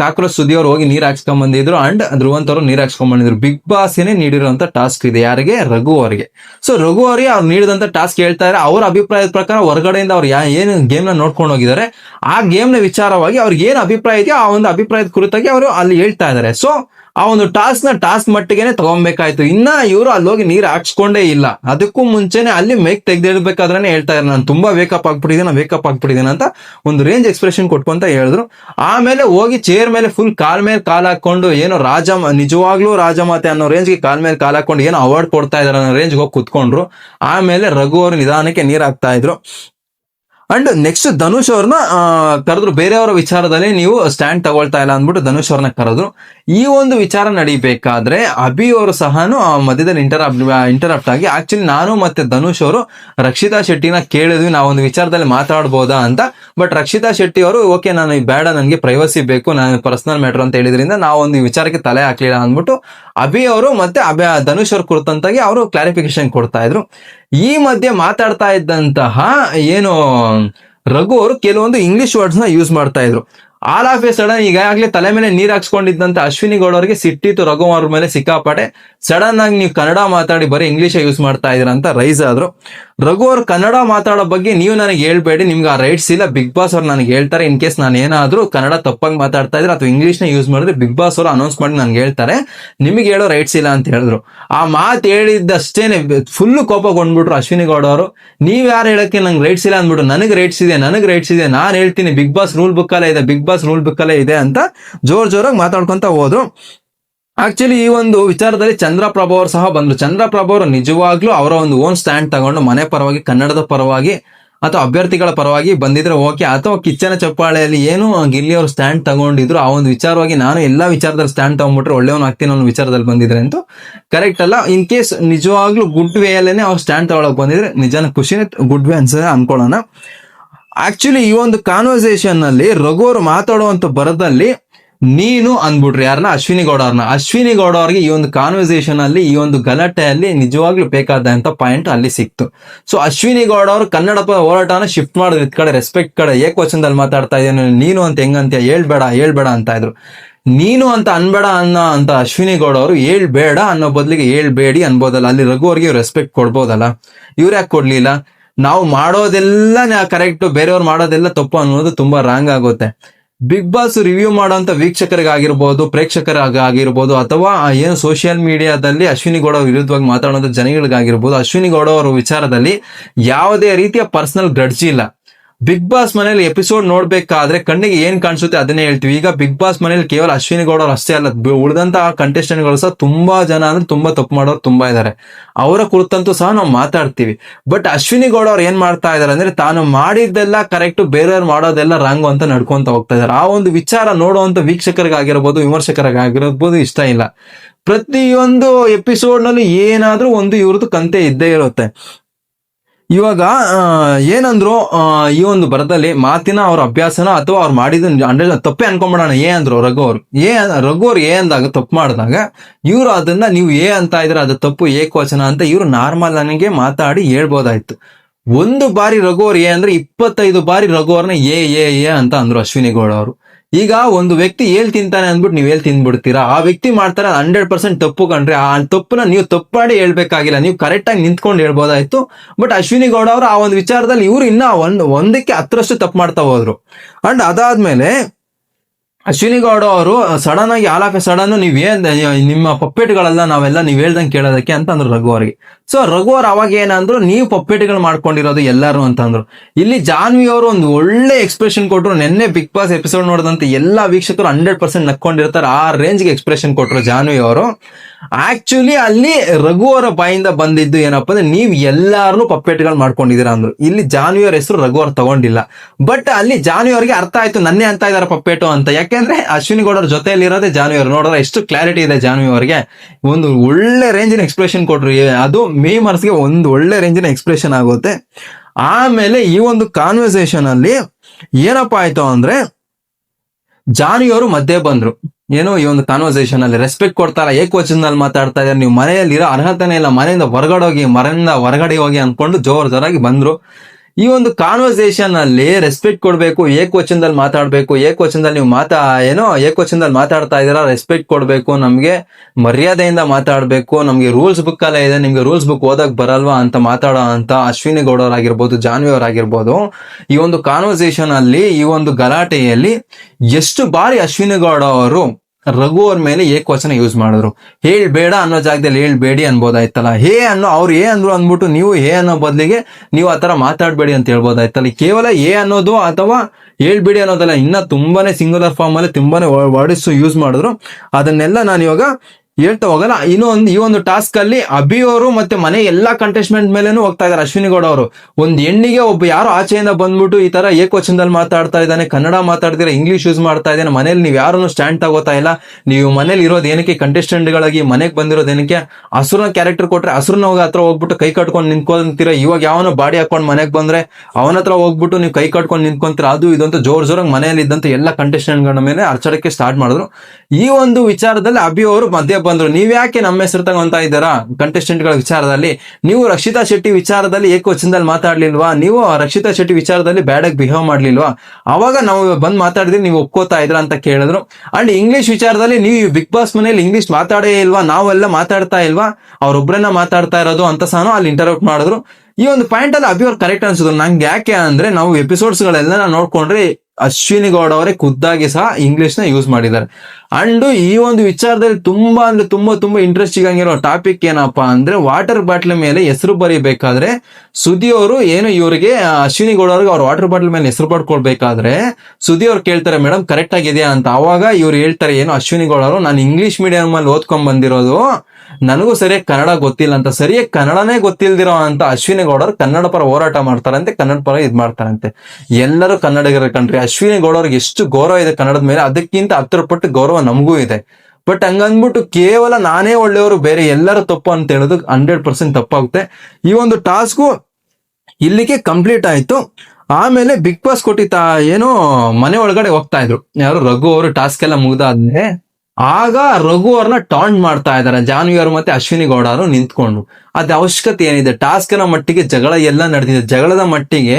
ಕಾಕ್ರೋಚ್ ಸುದ್ದಿ ಅವ್ರು ಹೋಗಿ ನೀರು ಹಾಕ್ಸ್ಕೊಂಡ್ ಬಂದಿದ್ರು ಅಂಡ್ ಧ್ರುವಂತ್ ನೀರು ಹಾಕ್ಸ್ಕೊಂಡ್ ಬಂದಿದ್ರು ಬಿಗ್ ಬಾಸ್ನೇ ನೀಡಿರುವಂತ ಟಾಸ್ಕ್ ಇದೆ. ಯಾರಿಗೆ? ರಘು ಅವರಿಗೆ. ಸೊ ರಘು ಅವರಿಗೆ ಅವ್ರು ನೀಡಿದಂತ ಟಾಸ್ಕ್ ಹೇಳ್ತಾ ಇದ್ದಾರೆ ಅವ್ರ ಅಭಿಪ್ರಾಯದ ಪ್ರಕಾರ ಹೊರಗಡೆಯಿಂದ ಅವ್ರು ಯಾ, ಏನು ಗೇಮ್ನ ನೋಡ್ಕೊಂಡು ಹೋಗಿದ್ದಾರೆ. ಆ ಗೇಮ್ನ ವಿಚಾರವಾಗಿ ಅವ್ರಿಗೆ ಏನು ಅಭಿಪ್ರಾಯ ಇದೆಯೋ ಆ ಒಂದು ಅಭಿಪ್ರಾಯದ ಕುರಿತಾಗಿ ಅವರು ಅಲ್ಲಿ ಹೇಳ್ತಾ ಇದ್ದಾರೆ ಸೊ ಆ ಒಂದು ಟಾಸ್ಕ್ನ ಟಾಸ್ಕ್ ಮಟ್ಟಿಗೆನೆ ತಗೊಬೇಕಾಯ್ತು ಇನ್ನ ಇವರು ಅಲ್ಲಿ ಹೋಗಿ ನೀರು ಹಾಕ್ಸ್ಕೊಂಡೇ ಇಲ್ಲ. ಅದಕ್ಕೂ ಮುಂಚೆನೆ ಅಲ್ಲಿ ಮೇಕ್ ತೆಗ್ದಿಡ್ಬೇಕಾದ್ರೆ ಹೇಳ್ತಾ ಇದ್ದಾರೆ ನಾನು ತುಂಬಾ ವೇಕಪ್ ಆಗ್ಬಿಟ್ಟಿದ್ದೀನಿ ವೇಕಪ್ ಆಗ್ಬಿಟ್ಟಿದ್ದೀನಿ ಅಂತ ಒಂದು ರೇಂಜ್ ಎಕ್ಸ್ಪ್ರೆಷನ್ ಕೊಟ್ಕೊಂತ ಹೇಳಿದ್ರು. ಆಮೇಲೆ ಹೋಗಿ ಚೇರ್ ಮೇಲೆ ಫುಲ್ ಕಾಲ್ ಮೇಲೆ ಕಾಲ್ ಹಾಕೊಂಡು ಏನೋ ರಾಜ ನಿಜವಾಗ್ಲೂ ರಾಜಮಾತೆ ಅನ್ನೋ ರೇಂಜ್ಗೆ ಕಾಲ್ ಮೇಲೆ ಕಾಲ್ ಹಾಕೊಂಡು ಏನೋ ಅವಾರ್ಡ್ ಕೊಡ್ತಾ ಇದಾರೆ ಅನ್ನೋ ರೇಂಜ್ಗೆ ಹೋಗಿ ಕುತ್ಕೊಂಡ್ರು. ಆಮೇಲೆ ರಘು ಅವರು ನಿಧಾನಕ್ಕೆ ನೀರು ಹಾಕ್ತಾ ಇದ್ರು. ಅಂಡ್ ನೆಕ್ಸ್ಟ್ ಧನುಷ್ ಅವ್ರನ್ನ ಕರೆದ್ರು. ಬೇರೆಯವರ ವಿಚಾರದಲ್ಲಿ ನೀವು ಸ್ಟ್ಯಾಂಡ್ ತಗೊಳ್ತಾ ಇಲ್ಲ ಅಂದ್ಬಿಟ್ಟು ಧನುಷ್ ಅವ್ರನ್ನ ಕರೆದ್ರು. ಈ ಒಂದು ವಿಚಾರ ನಡಿಬೇಕಾದ್ರೆ ಅಭಿ ಅವರು ಆ ಮಧ್ಯದಲ್ಲಿ ಇಂಟರಪ್ಟ್ ಇಂಟರಪ್ಟ್ ಆಗಿ ಆಕ್ಚುಲಿ ನಾನು ಮತ್ತೆ ಧನುಷ್ ಅವರು ರಕ್ಷಿತಾ ಶೆಟ್ಟಿನ ಕೇಳಿದ್ವಿ, ನಾವು ಒಂದು ವಿಚಾರದಲ್ಲಿ ಮಾತಾಡ್ಬೋದಾ ಅಂತ. ಬಟ್ ರಕ್ಷಿತಾ ಶೆಟ್ಟಿ ಅವರು ಓಕೆ ನಾನು ಬೇಡ ನನಗೆ ಪ್ರೈವಸಿ ಬೇಕು, ನಾನು ಪರ್ಸನಲ್ ಮ್ಯಾಟರ್ ಅಂತ ಹೇಳಿದ್ರಿಂದ ನಾವು ಒಂದು ವಿಚಾರಕ್ಕೆ ತಲೆ ಹಾಕ್ಲಿಲ್ಲ ಅಂದ್ಬಿಟ್ಟು ಅಭಿ ಅವರು ಮತ್ತೆ ಅಭಿ ಧನುಷ್ ಅವ್ರ ಕುರಿತಂತಾಗಿ ಅವರು ಕ್ಲಾರಿಫಿಕೇಶನ್ ಕೊಡ್ತಾ ಇದ್ರು. ಈ ಮಧ್ಯೆ ಮಾತಾಡ್ತಾ ಇದ್ದಂತಹ ಏನು ರಘು ಅವರು ಕೆಲವೊಂದು ಇಂಗ್ಲಿಷ್ ವರ್ಡ್ಸ್ನ ಯೂಸ್ ಮಾಡ್ತಾ ಇದ್ರು. ಆಲ್ ಆಫ್ ಎ ಸಡನ್ ಈಗಾಗಲೇ ತಲೆ ಮೇಲೆ ನೀರ್ ಹಾಕ್ಸ್ಕೊಂಡಿದ್ದಂತ ಅಶ್ವಿನಿ ಗೌಡ ಅವರಿಗೆ ಸಿಟ್ಟಿತ್ತು ರಘು ಅವ್ರ ಮೇಲೆ ಸಿಕ್ಕಾಪಟ್ಟೆ. ಸಡನ್ ಆಗಿ ನೀವು ಕನ್ನಡ ಮಾತಾಡಿ ಬರೀ ಇಂಗ್ಲಿಷ್ ಯೂಸ್ ಮಾಡ್ತಾ ಇದೀರ ಅಂತ ರೈಸ್ ಆದ್ರು. ರಘು ಅವ್ರು ಕನ್ನಡ ಮಾತಾಡೋ ಬಗ್ಗೆ ನೀವು ನನಗೆ ಹೇಳ್ಬೇಡಿ, ನಿಮ್ಗೆ ಆ ರೈಟ್ಸ್ ಇಲ್ಲ. ಬಿಗ್ ಬಾಸ್ ಅವ್ರು ನನಗೆ ಹೇಳ್ತಾರೆ ಇನ್ ಕೇಸ್ ನಾನು ಏನಾದರೂ ಕನ್ನಡ ತಪ್ಪಾಗಿ ಮಾತಾಡ್ತಾ ಇದ್ರೆ ಅಥವಾ ಇಂಗ್ಲೀಷ್ನ ಯೂಸ್ ಮಾಡಿದ್ರೆ ಬಿಗ್ ಬಾಸ್ ಅವರು ಅನೌನ್ಸ್ ಮಾಡಿ ನನಗೆ ಹೇಳ್ತಾರೆ. ನಿಮಗೆ ಹೇಳೋ ರೈಟ್ಸ್ ಇಲ್ಲ ಅಂತ ಹೇಳಿದ್ರು. ಆ ಮಾತು ಹೇಳಿದ್ದಷ್ಟೇನೆ ಫುಲ್ ಕೋಪಗೊಂಡ್ಬಿಟ್ರು ಅಶ್ವಿನಿ ಗೌಡ ಅವರು. ನೀವು ಯಾರು ಹೇಳಕ್ಕೆ ನಂಗೆ ರೈಟ್ಸ್ ಇಲ್ಲ ಅಂದ್ಬಿಟ್ಟು ನನಗೆ ರೈಟ್ಸ್ ಇದೆ, ನನಗೆ ರೈಟ್ಸ್ ಇದೆ, ನಾನು ಹೇಳ್ತೀನಿ ಬಿಗ್ ಬಾಸ್ ರೂಲ್ ಬುಕ್ ಅಲ್ಲೇ ಇದೆ ಬಿಗ್ ಬಾಸ್ ರೂಲ್ ಬುಕ್ ಅಲ್ಲೇ ಇದೆ ಅಂತ ಜೋರ್ ಜೋರಾಗಿ ಮಾತಾಡ್ಕೊಂತ ಹೋದ್ರು. ಆಕ್ಚುಲಿ ಈ ಒಂದು ವಿಚಾರದಲ್ಲಿ ಚಂದ್ರಪ್ರಭಾ ಅವರು ಸಹ ಬಂದ್ರು. ಚಂದ್ರಪ್ರಭವರು ನಿಜವಾಗ್ಲೂ ಅವರ ಒಂದು ಓನ್ ಸ್ಟ್ಯಾಂಡ್ ತಗೊಂಡು ಮನೆ ಪರವಾಗಿ, ಕನ್ನಡದ ಪರವಾಗಿ ಅಥವಾ ಅಭ್ಯರ್ಥಿಗಳ ಪರವಾಗಿ ಬಂದಿದ್ರೆ ಓಕೆ ಅಥವಾ ಕಿಚ್ಚನ ಚಪ್ಪಾಳೆಯಲ್ಲಿ ಏನು ಗಿಲ್ಲಿ ಅವರು ಸ್ಟ್ಯಾಂಡ್ ತಗೊಂಡಿದ್ರು, ಆ ಒಂದು ವಿಚಾರವಾಗಿ ನಾನು ಎಲ್ಲಾ ವಿಚಾರದಲ್ಲಿ ಸ್ಟ್ಯಾಂಡ್ ತಗೊಂಡ್ಬಿಟ್ರೆ ಒಳ್ಳೆಯವನು ಆಗ್ತೀನಿ ಅನ್ನೋ ವಿಚಾರದಲ್ಲಿ ಬಂದಿದ್ರೆ ಅಂತೂ ಕರೆಕ್ಟ್ ಅಲ್ಲ. ಇನ್ ಕೇಸ್ ನಿಜವಾಗ್ಲೂ ಗುಡ್ ವೇ ಅಲ್ಲೇನೆ ಅವ್ರು ಸ್ಟ್ಯಾಂಡ್ ತಗೊಳಕ್ ಬಂದಿದ್ರೆ ನಿಜನ ಖುಷಿನೇ ಗುಡ್ ವೇ ಅನ್ಸ ಅನ್ಕೊಳ್ಳೋಣ. ಆಕ್ಚುಲಿ ಈ ಒಂದು ಕಾನ್ವರ್ಸೇಷನ್ನಲ್ಲಿ ರಘು ಅವರು ಮಾತಾಡುವಂತ ಬರದಲ್ಲಿ ನೀನು ಅಂದ್ಬಿಟ್ರಿ ಯಾರನ್ನ ಅಶ್ವಿನಿ ಗೌಡ ಅಶ್ವಿನಿ ಗೌಡ ಅವ್ರಿಗೆ ಈ ಒಂದು ಕಾನ್ವರ್ಸೇಷನ್ ಅಲ್ಲಿ, ಈ ಒಂದು ಗಲಾಟೆಯಲ್ಲಿ ನಿಜವಾಗ್ಲೂ ಬೇಕಾದಂತ ಪಾಯಿಂಟ್ ಅಲ್ಲಿ ಸಿಕ್ತು. ಸೊ ಅಶ್ವಿನಿ ಗೌಡ ಅವರು ಕನ್ನಡ ಹೋರಾಟನ ಶಿಫ್ಟ್ ಮಾಡಿದ್ರು. ಇದ್ ಕಡೆ ರೆಸ್ಪೆಕ್ಟ್ ಕಡೆ ಏಕವಚನದಲ್ಲಿ ಮಾತಾಡ್ತಾ ಇದ್ದೇನೆ. ನೀನು ಅಂತ ಹೆಂಗಂತ ಹೇಳ್ಬೇಡ ಹೇಳ್ಬೇಡ ಅಂತ ಇದ್ರು. ನೀನು ಅಂತ ಅನ್ಬೇಡ ಅನ್ನೋ ಅಂತ ಅಶ್ವಿನಿ ಗೌಡ ಅವರು ಹೇಳ್ಬೇಡ ಅನ್ನೋ ಬದಲಿಗೆ ಹೇಳ್ಬೇಡಿ ಅನ್ಬೋದಲ್ಲ. ಅಲ್ಲಿ ರಘು ಅವ್ರಿಗೆ ರೆಸ್ಪೆಕ್ಟ್ ಕೊಡ್ಬೋದಲ್ಲ. ಇವ್ರು ಯಾಕೆ ಕೊಡ್ಲಿಲ್ಲ? ನಾವು ಮಾಡೋದೆಲ್ಲ ಕರೆಕ್ಟ್ ಬೇರೆಯವ್ರು ಮಾಡೋದೆಲ್ಲ ತಪ್ಪು ಅನ್ನೋದು ತುಂಬಾ ರಾಂಗ್ ಆಗುತ್ತೆ. ಬಿಗ್ ಬಾಸ್ ರಿವ್ಯೂ ಮಾಡುವಂತ ವೀಕ್ಷಕರಿಗಾಗಿರ್ಬೋದು, ಪ್ರೇಕ್ಷಕರಿಗಾಗಿರ್ಬೋದು, ಅಥವಾ ಏನು ಸೋಷಿಯಲ್ ಮೀಡಿಯಾದಲ್ಲಿ ಅಶ್ವಿನಿ ಗೌಡ ವಿರುದ್ಧವಾಗಿ ಮಾತಾಡುವಂಥ ಜನಗಳಿಗಾಗಿರ್ಬೋದು, ಅಶ್ವಿನಿ ಗೌಡ ಅವರ ವಿಚಾರದಲ್ಲಿ ಯಾವುದೇ ರೀತಿಯ ಪರ್ಸನಲ್ ಗ್ರಡ್ಜ್ ಇಲ್ಲ. ಬಿಗ್ ಬಾಸ್ ಮನೇಲಿ ಎಪಿಸೋಡ್ ನೋಡ್ಬೇಕಾದ್ರೆ ಕಣ್ಣಿಗೆ ಏನ್ ಕಾಣಿಸುತ್ತೆ ಅದನ್ನೇ ಹೇಳ್ತೀವಿ. ಈಗ ಬಿಗ್ ಬಾಸ್ ಮನೇಲಿ ಕೇವಲ ಅಶ್ವಿನಿ ಗೌಡ ಅಷ್ಟೇ ಅಲ್ಲ ಉಳಿದಂತ ಉಳಿದಂತಹ ಕಂಟೆಸ್ಟೆಂಟ್ಗಳು ಗಳು ಸಹ ತುಂಬಾ ಜನ ಅಂದ್ರೆ ತುಂಬಾ ತಪ್ಪು ಮಾಡೋರು ತುಂಬಾ ಇದ್ದಾರೆ ಅವರ ಕುರಿತಂತೂ ಸಹ ನಾವು ಮಾತಾಡ್ತೀವಿ. ಬಟ್ ಅಶ್ವಿನಿ ಗೌಡ ಅವ್ರು ಏನ್ ಮಾಡ್ತಾ ಇದಾರೆ ಅಂದ್ರೆ ತಾನು ಮಾಡಿದ್ದೆಲ್ಲ ಕರೆಕ್ಟ್ ಬೇರೆಯವ್ರು ಮಾಡೋದೆಲ್ಲ ರಾಂಗು ಅಂತ ನಡ್ಕೊಂತ ಹೋಗ್ತಾ ಇದಾರೆ. ಆ ಒಂದು ವಿಚಾರ ನೋಡುವಂತ ವೀಕ್ಷಕರಿಗಾಗಿರ್ಬೋದು, ವಿಮರ್ಶಕರಿಗಾಗಿರ್ಬೋದು ಇಷ್ಟ ಇಲ್ಲ. ಪ್ರತಿಯೊಂದು ಎಪಿಸೋಡ್ನಲ್ಲಿ ಏನಾದ್ರೂ ಒಂದು ಇವ್ರದ್ದು ಕಂತೆ ಇದ್ದೇ ಇರುತ್ತೆ. ಇವಾಗ ಏನಂದ್ರು ಈ ಒಂದು ಬರದಲ್ಲಿ ಮಾತಿನ ಅವ್ರ ಅಭ್ಯಾಸನ ಅಥವಾ ಅವ್ರು ಮಾಡಿದ ತಪ್ಪೇ ಅನ್ಕೊಂಬಿಡೋಣ, ಏ ಅಂದ್ರು ರಘು ಅವ್ರು. ಏ ರಘು ಅವ್ರು ಏ ಅಂದಾಗ ತಪ್ಪು ಮಾಡಿದಾಗ ಇವ್ರು ಅದನ್ನ ನೀವು ಏ ಅಂತ ಇದ್ರೆ ಅದು ತಪ್ಪು ಏಕವಚನ ಅಂತ ಇವ್ರು ನಾರ್ಮಲ್ ನನಗೆ ಮಾತಾಡಿ ಹೇಳ್ಬೋದಾಯ್ತು. ಒಂದು ಬಾರಿ ರಘು ಅವ್ರು ಏ ಅಂದ್ರೆ ಇಪ್ಪತ್ತೈದು ಬಾರಿ ರಘು ಅವ್ರನ್ನ ಏ ಏ ಏ ಅಂತ ಅಂದ್ರು ಅಶ್ವಿನಿ ಗೌಡ ಅವರು. ಈಗ ಒಂದು ವ್ಯಕ್ತಿ ಏಲ್ ತಿಂತಾನೆ ಅಂದ್ಬಿಟ್ಟು ನೀವ್ ಏಲ್ ತಿಂದ್ಬಿಡ್ತೀರಾ? ಆ ವ್ಯಕ್ತಿ ಮಾಡ್ತಾರೆ ಹಂಡ್ರೆಡ್ ಪರ್ಸೆಂಟ್ ತಪ್ಪು ಕಂಡ್ರೆ ಆ ತಪ್ಪನ್ನ ನೀವು ತಪ್ಪಾಡಿ ಹೇಳ್ಬೇಕಾಗಿಲ್ಲ. ನೀವು ಕರೆಕ್ಟ್ ಆಗಿ ನಿಂತ್ಕೊಂಡು ಹೇಳ್ಬೋದಾಯ್ತು. ಬಟ್ ಅಶ್ವಿನಿ ಗೌಡ ಅವರು ಆ ಒಂದು ವಿಚಾರದಲ್ಲಿ ಇವ್ರು ಇನ್ನ ಒಂದ್, ಒಂದಕ್ಕೆ ಹತ್ತರಷ್ಟು ತಪ್ಪು ಮಾಡ್ತಾ ಹೋದ್ರು. ಅಂಡ್ ಅದಾದ್ಮೇಲೆ ಅಶ್ವಿನಿ ಗೌಡ ಅವರು ಸಡನ್ ಆಗಿ ಆಲಾಫೆ ಸಡನ್ ನೀವ್ ನಿಮ್ಮ ಪಪ್ಪೆಟ್ಗಳೆಲ್ಲ ನಾವೆಲ್ಲ ನೀವ್ ಹೇಳ್ದಂಗೆ ಕೇಳೋದಕ್ಕೆ ಅಂತ ಅಂದ್ರು ರಘು ಅವರಿಗೆ. ಸೊ ರಘು ಅವ್ರು ಅವಾಗ ಏನಂದ್ರು, ನೀವು ಪಪ್ಪೆಟ್ಗಳು ಮಾಡ್ಕೊಂಡಿರೋದು ಎಲ್ಲಾರು ಅಂತ ಅಂದ್ರು ಇಲ್ಲಿ ಜಾನ್ವಿ ಅವರು ಒಂದು ಒಳ್ಳೆ ಎಕ್ಸ್ಪ್ರೆಷನ್ ಕೊಟ್ರು. ನಿನ್ನೆ ಬಿಗ್ ಬಾಸ್ ಎಪಿಸೋಡ್ ನೋಡಿದಂತ ಎಲ್ಲಾ ವೀಕ್ಷಕರು ಹಂಡ್ರೆಡ್ ಪರ್ಸೆಂಟ್ ನಕ್ಕೊಂಡಿರ್ತಾರೆ. ಆ ರೇಂಜ್ಗೆ ಎಕ್ಸ್ಪ್ರೆಷನ್ ಕೊಟ್ರು ಜಾನ್ವಿ ಅವರು. ಆಕ್ಚುಲಿ ಅಲ್ಲಿ ರಘು ಅವರ ಬಾಯಿಂದ ಬಂದಿದ್ದು ಏನಪ್ಪಾ ಅಂದ್ರೆ, ನೀವ್ ಎಲ್ಲಾರು ಪಪ್ಪೆಟ್ಗಳು ಮಾಡ್ಕೊಂಡಿದ್ದೀರಾ ಅಂದ್ರು. ಇಲ್ಲಿ ಜಾನ್ವಿ ಅವ್ರ ಹೆಸರು ರಘು ಅವ್ರು ತಗೊಂಡಿಲ್ಲ. ಬಟ್ ಅಲ್ಲಿ ಜಾನ್ವಿ ಅವ್ರಿಗೆ ಅರ್ಥ ಆಯ್ತು, ನನ್ನೇ ಅಂತ ಇದಾರೆ ಪಪ್ಪೆಟು ಅಂತ. ಯಾಕೆಂದ್ರೆ ಅಶ್ವಿನಿ ಗೌಡರ ಜೊತೆಯಲ್ಲಿ ಇರೋದೇ ಜಾನ್ವಿ ಅವರು ನೋಡಿದ್ರೆ ಎಷ್ಟು ಕ್ಲಾರಿಟಿ ಇದೆ ಜಾನ್ವಿ ಅವರಿಗೆ ಒಂದು ಒಳ್ಳೆ ರೇಂಜಿನ ಎಕ್ಸ್ಪ್ರೆಷನ್ ಕೊಟ್ರು ಅದು ಮೇ ಮರ್ಸ್ಗೆ ಒಂದು ಒಳ್ಳೆ ರೇಂಜಿನ ಎಕ್ಸ್ಪ್ರೆಷನ್ ಆಗುತ್ತೆ. ಆಮೇಲೆ ಈ ಒಂದು ಕಾನ್ವರ್ಸೇಷನ್ ಅಲ್ಲಿ ಏನಪ್ಪಾ ಆಯ್ತು ಅಂದ್ರೆ ಜಾನ್ವಿ ಅವರು ಮಧ್ಯೆ ಬಂದ್ರು. ಏನೋ ಈ ಒಂದು ಕಾನ್ವರ್ಸೇಷನ್ ಅಲ್ಲಿ ರೆಸ್ಪೆಕ್ಟ್ ಕೊಡ್ತಾರ, ಏಕವಚನದಲ್ಲಿ ಮಾತಾಡ್ತಾ ಇದ್ದಾರೆ, ನೀವು ಮನೆಯಲ್ಲಿ ಇರೋ ಅರ್ಹತೆನೇ ಇಲ್ಲ, ಮನೆಯಿಂದ ಹೊರಗಡೆ ಹೋಗಿ, ಮನೆಯಿಂದ ಹೊರಗಡೆ ಹೋಗಿ ಅನ್ಕೊಂಡು ಜೋರ್ ಜೋರಾಗಿ ಬಂದ್ರು. ಈ ಒಂದು ಕಾನ್ವರ್ಸೇಷನ್ ಅಲ್ಲಿ ರೆಸ್ಪೆಕ್ಟ್ ಕೊಡಬೇಕು, ಏಕವಚನದಲ್ಲಿ ಮಾತಾಡಬೇಕು, ಏಕವಚನದಲ್ಲಿ ನೀವು ಮಾತಾ, ಏನೋ ಏಕವಚನದಲ್ಲಿ ಮಾತಾಡ್ತಾ ಇದ್ದೀರಾ ರೆಸ್ಪೆಕ್ಟ್ ಕೊಡಬೇಕು, ನಮಗೆ ಮರ್ಯಾದೆಯಿಂದ ಮಾತಾಡಬೇಕು, ನಮಗೆ ರೂಲ್ಸ್ ಬುಕ್ ಅಲ್ಲ ಇದೆ, ನಿಮಗೆ ರೂಲ್ಸ್ ಬುಕ್ ಓದಕ್ ಬರಲ್ವಾ ಅಂತ ಮಾತಾಡೋ ಅಂತ ಅಶ್ವಿನಿ ಗೌಡವರಾಗಿರ್ಬೋದು ಜಾನ್ವಿ ಅವರಾಗಿರ್ಬೋದು ಈ ಒಂದು ಕಾನ್ವರ್ಸೇಷನ್ ಅಲ್ಲಿ, ಈ ಒಂದು ಗಲಾಟೆಯಲ್ಲಿ ಎಷ್ಟು ಬಾರಿ ಅಶ್ವಿನಿ ಗೌಡ ಅವರು ರಘು ಅವ್ರ ಮೇಲೆ ಏಕವಚನ ಯೂಸ್ ಮಾಡಿದ್ರು. ಹೇಳ್ಬೇಡ ಅನ್ನೋ ಜಾಗದಲ್ಲಿ ಹೇಳ್ಬೇಡಿ ಅನ್ಬೋದಾಯ್ತಲ್ಲ. ಹೇ ಅನ್ನೋ ಅವ್ರು ಏ ಅಂದ್ರು ಅಂದ್ಬಿಟ್ಟು ನೀವು ಹೇ ಅನ್ನೋ ಬದಲಿಗೆ ನೀವು ಆತರ ಮಾತಾಡ್ಬೇಡಿ ಅಂತ ಹೇಳ್ಬೋದಾಯ್ತಲ್ಲ. ಕೇವಲ ಏ ಅನ್ನೋದು ಅಥವಾ ಹೇಳ್ಬೇಡಿ ಅನ್ನೋದಲ್ಲ. ಇನ್ನ ತುಂಬಾನೇ ಸಿಂಗುಲರ್ ಫಾರ್ಮ್ ಅಲ್ಲಿ ತುಂಬಾನೇ ವರ್ಡ್ಸ್ ಯೂಸ್ ಮಾಡಿದ್ರು. ಅದನ್ನೆಲ್ಲ ನಾನು ಇವಾಗ ಹೇಳ್ತಾ ಹೋಗಲ್ಲ. ಇನ್ನೊಂದು ಈ ಒಂದು ಟಾಸ್ಕ್ ಅಲ್ಲಿ ಅಭಿ ಅವರು ಮತ್ತೆ ಮನೆ ಎಲ್ಲಾ ಕಂಟೆಸ್ಟ್ಮೆಂಟ್ ಮೇಲೇನು ಹೋಗ್ತಾ ಇದಾರೆ. ಅಶ್ವಿನಿ ಗೌಡ ಅವರು. ಒಂದ್ ಹೆಣ್ಣಿಗೆ ಒಬ್ಬ ಯಾರು ಆಚೆಯಿಂದ ಬಂದ್ಬಿಟ್ಟು ಈ ತರ ಏಕವಚನದಲ್ಲಿ ಮಾತಾಡ್ತಾ ಇದ್ದಾನೆ, ಕನ್ನಡ ಮಾತಾಡ್ತೀರಾ ಇಂಗ್ಲಿಷ್ ಯೂಸ್ ಮಾಡ್ತಾ ಇದ್ದಾನೆ, ಮನೇಲಿ ನೀವು ಯಾರನ್ನು ಸ್ಟ್ಯಾಂಡ್ ತಗೋತಾ ಇಲ್ಲ. ನೀವು ಮನೇಲಿ ಇರೋದು ಏನಕ್ಕೆ? ಕಂಟೆಸ್ಟೆಂಟ್ ಗಳಾಗಿ ಮನೆಗೆ ಬಂದಿರೋದು ಏನಕ್ಕೆ? ಹಸುರನ ಕ್ಯಾರೆಕ್ಟರ್ ಕೊಟ್ರೆ ಹಸುರನ ಹತ್ರ ಹೋಗ್ಬಿಟ್ಟು ಕೈ ಕಟ್ಕೊಂಡು ನಿಂತ್ಕೊಂತೀರಾ? ಇವಾಗ ಯಾವನೋ ಬಾಡಿ ಹಾಕೊಂಡು ಮನೆಗೆ ಬಂದ್ರೆ ಅವನ ಹತ್ರ ಹೋಗ್ಬಿಟ್ಟು ನೀವು ಕೈ ಕಟ್ಕೊಂಡು ನಿಂತ್ಕೊಂತೀರ? ಅದು ಇದಂತ ಜೋರ್ ಜೋರಾಗಿ ಮನೆಯಲ್ಲಿ ಇದ್ದಂತ ಎಲ್ಲ ಕಂಟೆಸ್ಟೆಂಟ್ಗಳ ಮೇಲೆ ಅರ್ಚಡಕ್ಕೆ ಸ್ಟಾರ್ಟ್ ಮಾಡಿದ್ರು. ಈ ಒಂದು ವಿಚಾರದಲ್ಲಿ ಅಭಿ ಅವರು ಮಧ್ಯೆ ಬಂದ್ರು. ನೀವ್ ಯಾಕೆ ನಮ್ಮ ಹೆಸರು ತಗೊಂತ ಇದ್ದೀರಾ? ಕಂಟೆಸ್ಟೆಂಟ್ಗಳ ವಿಚಾರದಲ್ಲಿ. ನೀವು ರಕ್ಷಿತಾ ಶೆಟ್ಟಿ ವಿಚಾರದಲ್ಲಿ ಏಕವಚನದಲ್ಲಿ ಮಾತಾಡ್ಲಿಲ್ವಾ? ನೀವು ರಕ್ಷಿತಾ ಶೆಟ್ಟಿ ವಿಚಾರದಲ್ಲಿ ಬ್ಯಾಡಾಗಿ ಬಿಹೇವ್ ಮಾಡ್ಲಿಲ್ವಾ? ಅವಾಗ ನಾವು ಬಂದ್ ಮಾತಾಡಿದ್ರೆ ನೀವು ಒಪ್ಕೋತಾ ಇದ್ರ ಅಂತ ಕೇಳಿದ್ರು. ಅಂಡ್ ಇಂಗ್ಲಿಷ್ ವಿಚಾರದಲ್ಲಿ ನೀವು ಬಿಗ್ ಬಾಸ್ ಮನೆಯಲ್ಲಿ ಇಂಗ್ಲಿಷ್ ಮಾತಾಡೇ ಇಲ್ವಾ? ನಾವೆಲ್ಲ ಮಾತಾಡ್ತಾ ಇಲ್ವಾ? ಅವ್ರೊಬ್ರನ್ನ ಮಾತಾಡ್ತಾ ಇರೋದು ಅಂತ ಸಹ ಅಲ್ಲಿ ಇಂಟರಪ್ಟ್ ಮಾಡಿದ್ರು. ಈ ಒಂದು ಪಾಯಿಂಟ್ ಅಲ್ಲಿ ಅಭಿ ಅವ್ರು ಕರೆಕ್ಟ್ ಅನ್ಸಿದ್ರು. ನಂಗೆ ಯಾಕೆ ಅಂದ್ರೆ ನಾವು ಎಪಿಸೋಡ್ಸ್ ಗಳೆಲ್ಲ ನೋಡ್ಕೊಂಡ್ರೆ ಅಶ್ವಿನಿ ಗೌಡ ಅವರೇ ಖುದ್ದಾಗಿ ಸಹ ಇಂಗ್ಲಿಷ್ನ ಯೂಸ್ ಮಾಡಿದ್ದಾರೆ. ಅಂಡ್ ಈ ಒಂದು ವಿಚಾರದಲ್ಲಿ ತುಂಬಾ ಅಂದ್ರೆ ತುಂಬಾ ತುಂಬಾ ಇಂಟ್ರೆಸ್ಟಿಂಗ್ ಆಗಿರೋ ಟಾಪಿಕ್ ಏನಪ್ಪಾ ಅಂದ್ರೆ ವಾಟರ್ ಬಾಟ್ಲ್ ಮೇಲೆ ಹೆಸರು ಬರೀಬೇಕಾದ್ರೆ ಸುದಿ ಅವರು ಏನು ಇವರಿಗೆ ಅಶ್ವಿನಿ ಗೌಡ ಅವ್ರಿಗೆ ಅವ್ರ ವಾಟರ್ ಬಾಟ್ಲ್ ಮೇಲೆ ಹೆಸರು ಪಡ್ಕೊಳ್ಬೇಕಾದ್ರೆ ಸುದಿ ಅವ್ರು ಕೇಳ್ತಾರೆ ಮೇಡಮ್ ಕರೆಕ್ಟ್ ಆಗಿದೆಯಾ? ಅಂತ. ಅವಾಗ ಇವ್ರು ಹೇಳ್ತಾರೆ, ಏನು ಅಶ್ವಿನಿ ಗೌಡ ಅವರು, ನಾನು ಇಂಗ್ಲಿಷ್ ಮೀಡಿಯಂ ಅಲ್ಲಿ ಓದ್ಕೊಂಡ್ ಬಂದಿರೋದು. ನನಗೂ ಸರಿಯಾಗಿ ಕನ್ನಡ ಗೊತ್ತಿಲ್ಲ ಅಂತ ಸರಿಯಾಗಿ ಕನ್ನಡನೇ ಗೊತ್ತಿಲ್ದಿರೋ ಅಂತ ಅಶ್ವಿನಿ ಗೌಡರು ಕನ್ನಡ ಪರ ಹೋರಾಟ ಮಾಡ್ತಾರಂತೆ, ಕನ್ನಡ ಪರ ಇದ್ ಮಾಡ್ತಾರಂತೆ. ಎಲ್ಲರೂ ಕನ್ನಡಿಗರ ಕಣ್ರಿ ಅಶ್ವಿನಿ ಗೌಡರಿಗೆ ಎಷ್ಟು ಗೌರವ ಇದೆ ಕನ್ನಡದ ಮೇಲೆ, ಅದಕ್ಕಿಂತ ಹತ್ತರ ಪಟ್ಟು ಗೌರವ ನಮಗೂ ಇದೆ. ಬಟ್ ಹಂಗಂದ್ಬಿಟ್ಟು ಕೇವಲ ನಾನೇ ಒಳ್ಳೆಯವರು, ಬೇರೆ ಎಲ್ಲರೂ ತಪ್ಪು ಅಂತ ಹೇಳೋದು ಹಂಡ್ರೆಡ್ ಪರ್ಸೆಂಟ್ ತಪ್ಪಾಗುತ್ತೆ. ಈ ಒಂದು ಟಾಸ್ಕು ಇಲ್ಲಿಗೆ ಕಂಪ್ಲೀಟ್ ಆಯ್ತು. ಆಮೇಲೆ ಬಿಗ್ ಬಾಸ್ ಕೊಟ್ಟಿದ್ದ ಏನೋ ಮನೆ ಒಳಗಡೆ ಹೋಗ್ತಾ ಇದ್ರು. ಯಾರು ರಘು ಅವರು ಟಾಸ್ಕ್ ಎಲ್ಲ ಮುಗ್ದಾದ್ಮೇಲೆ ಆಗ ರಘು ಅವ್ರನ್ನ ಟಾಂಟ್ ಮಾಡ್ತಾ ಇದಾರೆ. ಜಾನ್ವಿ ಅವರು ಮತ್ತೆ ಅಶ್ವಿನಿ ಗೌಡ ಅವರು ನಿಂತ್ಕೊಂಡು. ಅದ್ ಅವಶ್ಯಕತೆ ಏನಿದೆ? ಟಾಸ್ಕ್ನ ಮಟ್ಟಿಗೆ ಜಗಳ ಎಲ್ಲ ನಡೆದಿದೆ. ಜಗಳದ ಮಟ್ಟಿಗೆ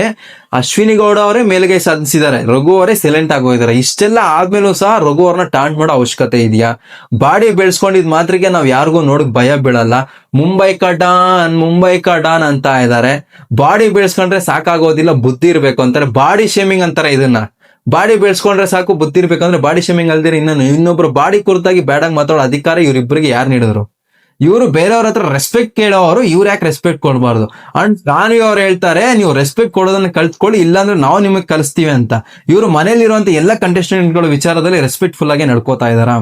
ಅಶ್ವಿನಿ ಗೌಡ ಅವರೇ ಮೇಲುಗೈ ಸಾಧಿಸಿದ್ದಾರೆ. ರಘು ಅವರೇ ಸೈಲೆಂಟ್ ಆಗೋಗಿದ್ದಾರೆ ಇಷ್ಟೆಲ್ಲ ಆದ್ಮೇಲೂ ಸಹ ರಘು ಅವ್ರನ್ನ ಟಾಂಟ್ ಮಾಡೋ ಅವಶ್ಯಕತೆ ಇದೆಯಾ? ಬಾಡಿ ಬೆಳೆಸ್ಕೊಂಡಿದ್ ಮಾತ್ರಕ್ಕೆ ನಾವ್ ಯಾರಿಗೂ ನೋಡಕ್ ಭಯ ಬೀಳಲ್ಲ. ಮುಂಬೈ ಡಾನ್ ಮುಂಬೈ ಡಾನ್ ಅಂತ ಇದ್ದಾರೆ ಬಾಡಿ ಬೆಳೆಸ್ಕೊಂಡ್ರೆ ಸಾಕಾಗೋದಿಲ್ಲ, ಬುದ್ಧಿ ಇರ್ಬೇಕು ಅಂತಾರೆ. ಬಾಡಿ ಶೇಮಿಂಗ್ ಅಂತಾರೆ ಇದನ್ನ. ಬಾಡಿ ಬೆಳೆಸ್ಕೊಂಡ್ರೆ ಸಾಕು, ಬುದ್ಧಿ ಇರ್ಬೇಕಂದ್ರೆ ಬಾಡಿ ಶೇಮಿಂಗ್ ಅಲ್ದಿರ. ಇನ್ನೊಂದು, ಇನ್ನೊಬ್ರು ಬಾಡಿ ಕುರಿತಾಗಿ ಬ್ಯಾಡಾಗಿ ಮಾತಾಡೋ ಅಧಿಕಾರ ಇವರಿಬ್ಬರಿಗೆ ಯಾರು ನೀಡಿದ್ರು? ಇವರು ಬೇರೆಯವ್ರ ಹತ್ರ ರೆಸ್ಪೆಕ್ಟ್ ಕೇಳೋರು ಇವ್ರು ಯಾಕೆ ರೆಸ್ಪೆಕ್ಟ್ ಕೊಡಬಾರ್ದು? ಅಂಡ್ ರಾಣಿ ಅವ್ರು ಹೇಳ್ತಾರೆ, ನೀವು ರೆಸ್ಪೆಕ್ಟ್ ಕೊಡೋದನ್ನ ಕಲ್ತ್ಕೊಳ್ಳಿ ಇಲ್ಲಾಂದ್ರೆ ನಾವು ನಿಮಗೆ ಕಲಿಸ್ತೀವಿ ಅಂತ. ಇವರು ಮನೇಲಿರುವಂತ ಎಲ್ಲ ಕಂಟೆಸ್ಟೆಂಟ್ಗಳ ವಿಚಾರದಲ್ಲಿ ರೆಸ್ಪೆಕ್ಟ್ಫುಲ್ ಆಗಿ ನಡ್ಕೋತಾ ಇದಾರ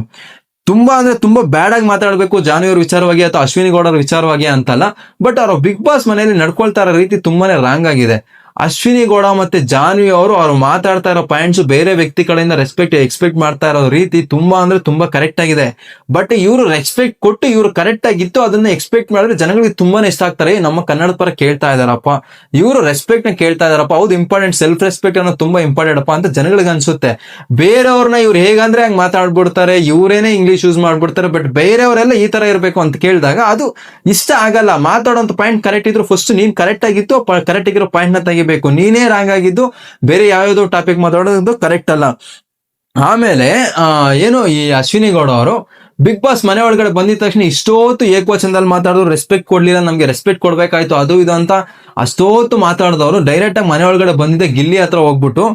ತುಂಬಾ ಅಂದ್ರೆ ತುಂಬಾ ಬ್ಯಾಡ್ ಆಗಿ ಮಾತಾಡ್ಬೇಕು, ಜಾನುವರ್ ವಿಚಾರವಾಗಿ ಅಥವಾ ಅಶ್ವಿನಿ ಗೌಡರ ವಿಚಾರವಾಗಿ ಅಂತಲ್ಲ ಬಟ್ ಅವ್ರ ಬಿಗ್ ಬಾಸ್ ಮನೆಯಲ್ಲಿ ನಡ್ಕೊಳ್ತಾ ರೀತಿ ತುಂಬಾನೇ ರಾಂಗ್ ಆಗಿದೆ. ಅಶ್ವಿನಿ ಗೌಡ ಮತ್ತೆ ಜಾನ್ವಿ ಅವರು, ಅವ್ರು ಮಾತಾಡ್ತಾ ಇರೋ ಪಾಯಿಂಟ್ಸ್ ಬೇರೆ ವ್ಯಕ್ತಿ ಕಡೆಯಿಂದ ರೆಸ್ಪೆಕ್ಟ್ ಎಕ್ಸ್ಪೆಕ್ಟ್ ಮಾಡ್ತಾ ಇರೋ ರೀತಿ ತುಂಬಾ ಅಂದ್ರೆ ತುಂಬಾ ಕರೆಕ್ಟ್ ಆಗಿದೆ. ಬಟ್ ಇವರು ರೆಸ್ಪೆಕ್ಟ್ ಕೊಟ್ಟು ಇವರು ಕರೆಕ್ಟ್ ಆಗಿತ್ತು, ಅದನ್ನ ಎಕ್ಸ್ಪೆಕ್ಟ್ ಮಾಡಿದ್ರೆ ಜನಗಳಿಗೆ ತುಂಬಾನೇ ಇಷ್ಟ ಆಗ್ತಾರೆ. ನಮ್ಮ ಕನ್ನಡ ಪರ ಕೇಳ್ತಾ ಇದಾರಪ್ಪ. ಇವರು ರೆಸ್ಪೆಕ್ಟ್ನ ಕೇಳ್ತಾ ಇದಾರಪ್ಪ. ಹೌದು ಇಂಪಾರ್ಟೆಂಟ್ ಸೆಲ್ಫ್ ರೆಸ್ಪೆಕ್ಟ್ ಅನ್ನೋದು ತುಂಬಾ ಇಂಪಾರ್ಟೆಂಟ್ ಅಪ್ಪ ಅಂತ ಜನಗಳಿಗೆ ಅನ್ಸುತ್ತೆ. ಬೇರೆಯವ್ರನ್ನ ಇವ್ರು ಹೇಗಂದ್ರೆ ಹಂಗ್ ಮಾತಾಡ್ಬಿಡ್ತಾರೆ, ಇವರೇನೆ ಇಂಗ್ಲಿಷ್ ಯೂಸ್ ಮಾಡ್ಬಿಡ್ತಾರೆ ಬಟ್ ಬೇರೆಯವರೆಲ್ಲ ಈ ತರ ಇರಬೇಕು ಅಂತ ಕೇಳಿದಾಗ ಅದು ಇಷ್ಟ ಆಗಲ್ಲ. ಮಾತಾಡೋಂತ ಪಾಯಿಂಟ್ ಕರೆಕ್ಟ್ ಇದ್ರು ಫಸ್ಟ್ ನೀನ್ ಕರೆಕ್ಟ್ ಆಗಿತ್ತು ಕರೆಕ್ಟ್ ಆಗಿರೋ ಪಾಯಿಂಟ್ನ ತೆಗಿಬೇಕು. ನೀನೇ ರಾಂಗ್ ಆಗಿದ್ದು ಬೇರೆ ಯಾವ್ಯಾವ್ದೋ ಟಾಪಿಕ್ ಮಾತಾಡೋದು ಕರೆಕ್ಟ್ ಅಲ್ಲ. ಆಮೇಲೆ ಏನು ಈ ಅಶ್ವಿನಿ ಗೌಡ ಅವರು ಬಿಗ್ ಬಾಸ್ ಮನೆ ಒಳಗಡೆ ಬಂದಿದ ತಕ್ಷಣ ಇಷ್ಟೊತ್ತು ಏಕವಚನದಲ್ಲಿ ಮಾತಾಡಿದ್ರು ರೆಸ್ಪೆಕ್ಟ್ ಕೊಡ್ಲಿಲ್ಲ, ನಮ್ಗೆ ರೆಸ್ಪೆಕ್ಟ್ ಕೊಡ್ಬೇಕಾಯ್ತು, ಅದು ಇದು ಅಂತ ಅಷ್ಟೊತ್ತು ಮಾತಾಡಿದವರು ಡೈರೆಕ್ಟ್ ಆಗಿ ಮನೆ ಒಳಗಡೆ ಬಂದಿದ್ದೆ, ಗಿಲ್ಲಿ ಹತ್ರ ಹೋಗ್ಬಿಟ್ಟು.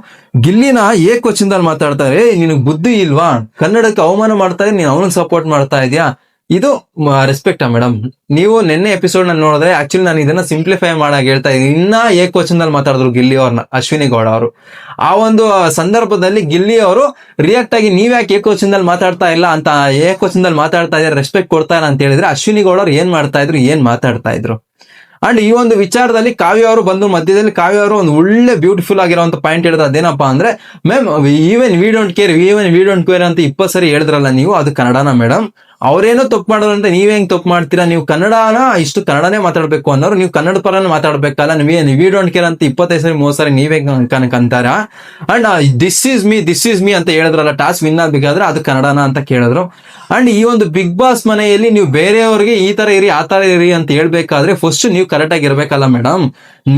ಗಿಲ್ಲಿನ ಏಕವಚನದಲ್ಲಿ ಮಾತಾಡ್ತಾರೆ ನಿನಗ್ ಬುದ್ಧಿ ಇಲ್ವಾ? ಕನ್ನಡಕ್ಕೆ ಅವಮಾನ ಮಾಡ್ತಾ ನೀನು ಅವನಿಗೆ ಸಪೋರ್ಟ್ ಮಾಡ್ತಾ ಇದೀಯಾ? ಇದು ರೆಸ್ಪೆಕ್ಟಾ ಮೇಡಮ್ ನೀವು ನಿನ್ನೆ ಎಪಿಸೋಡ್ನಲ್ಲಿ ನೋಡಿದ್ರೆ ಆಕ್ಚುಲಿ ನಾನು ಇದನ್ನ ಸಿಂಪ್ಲಿಫೈ ಮಾಡಾಗ ಹೇಳ್ತಾ ಇದ್ದೀನಿ. ಇನ್ನ ಏಕವಚನದಲ್ಲಿ ಮಾತಾಡಿದ್ರು ಗಿಲ್ಲಿ ಅವ್ರನ್ನ ಅಶ್ವಿನಿ ಗೌಡ ಅವರು. ಆ ಒಂದು ಸಂದರ್ಭದಲ್ಲಿ ಗಿಲ್ಲಿ ಅವರು ರಿಯಾಕ್ಟ್ ಆಗಿ ನೀವ್ ಯಾಕೆ ಏಕವಚನದಲ್ಲಿ ಮಾತಾಡ್ತಾ ಇಲ್ಲ ಅಂತ ಏಕವಚನದಲ್ಲಿ ಮಾತಾಡ್ತಾ ಇದ್ದಾರೆ ರೆಸ್ಪೆಕ್ಟ್ ಕೊಡ್ತಾ ಅಂತ ಹೇಳಿದ್ರೆ ಅಶ್ವಿನಿ ಗೌಡ ಅವ್ರು ಏನ್ ಮಾಡ್ತಾ ಇದ್ರು, ಏನ್ ಮಾತಾಡ್ತಾ ಇದ್ರು. ಅಂಡ್ ಈ ಒಂದು ವಿಚಾರದಲ್ಲಿ ಕಾವ್ಯ ಅವರು ಬಂದು ಮಧ್ಯದಲ್ಲಿ ಕಾವ್ಯ ಅವರು ಒಂದು ಒಳ್ಳೆ ಬ್ಯೂಟಿಫುಲ್ ಆಗಿರುವಂತ ಪಾಯಿಂಟ್ ಹೇಳಿದ್ರೆ. ಅದೇನಪ್ಪಾ ಅಂದ್ರೆ ma'am even we don't care even we don't care ಅಂತ ಇಪ್ಪತ್ತು ಸರಿ ಹೇಳಿದ್ರಲ್ಲ ನೀವು, ಅದು ಕನ್ನಡನ ಮೇಡಮ್ ಅವ್ರೇನೋ ತಪ್ಪು ಮಾಡೋರು ಅಂತ ನೀವ್ ಹೆಂಗ್ ತಪ್ಪು ಮಾಡ್ತೀರಾ? ನೀವು ಕನ್ನಡನ ಇಷ್ಟು ಕನ್ನಡನೇ ಮಾತಾಡ್ಬೇಕು ಅನ್ನೋರು, ನೀವು ಕನ್ನಡ ಪರನೇ ಮಾತಾಡ್ಬೇಕಲ್ಲ, ನೀವೇ ವಿ ಡೋಂಟ್ ಕೇರ್ ಅಂತ ಇಪ್ಪತ್ತೈದು ಸರಿ ಮೂವತ್ತು ಸರಿ ನೀವೇ ಅಂತಾರ? And this is me this is me ಅಂತ ಹೇಳಿದ್ರಲ್ಲ ಟಾಸ್ ವಿನ್ ಆಗ್ಬೇಕಾದ್ರೆ ಅದು ಕನ್ನಡನ ಅಂತ ಕೇಳಿದ್ರು. ಅಂಡ್ ಈ ಒಂದು ಬಿಗ್ ಬಾಸ್ ಮನೆಯಲ್ಲಿ ನೀವು ಬೇರೆಯವ್ರಿಗೆ ಈ ತರ ಇರಿ, ಆ ತರ ಇರಿ ಅಂತ ಹೇಳ್ಬೇಕಾದ್ರೆ ಫಸ್ಟ್ ನೀವು ಕರೆಕ್ಟ್ ಆಗಿ ಇರ್ಬೇಕಲ್ಲ ಮೇಡಮ್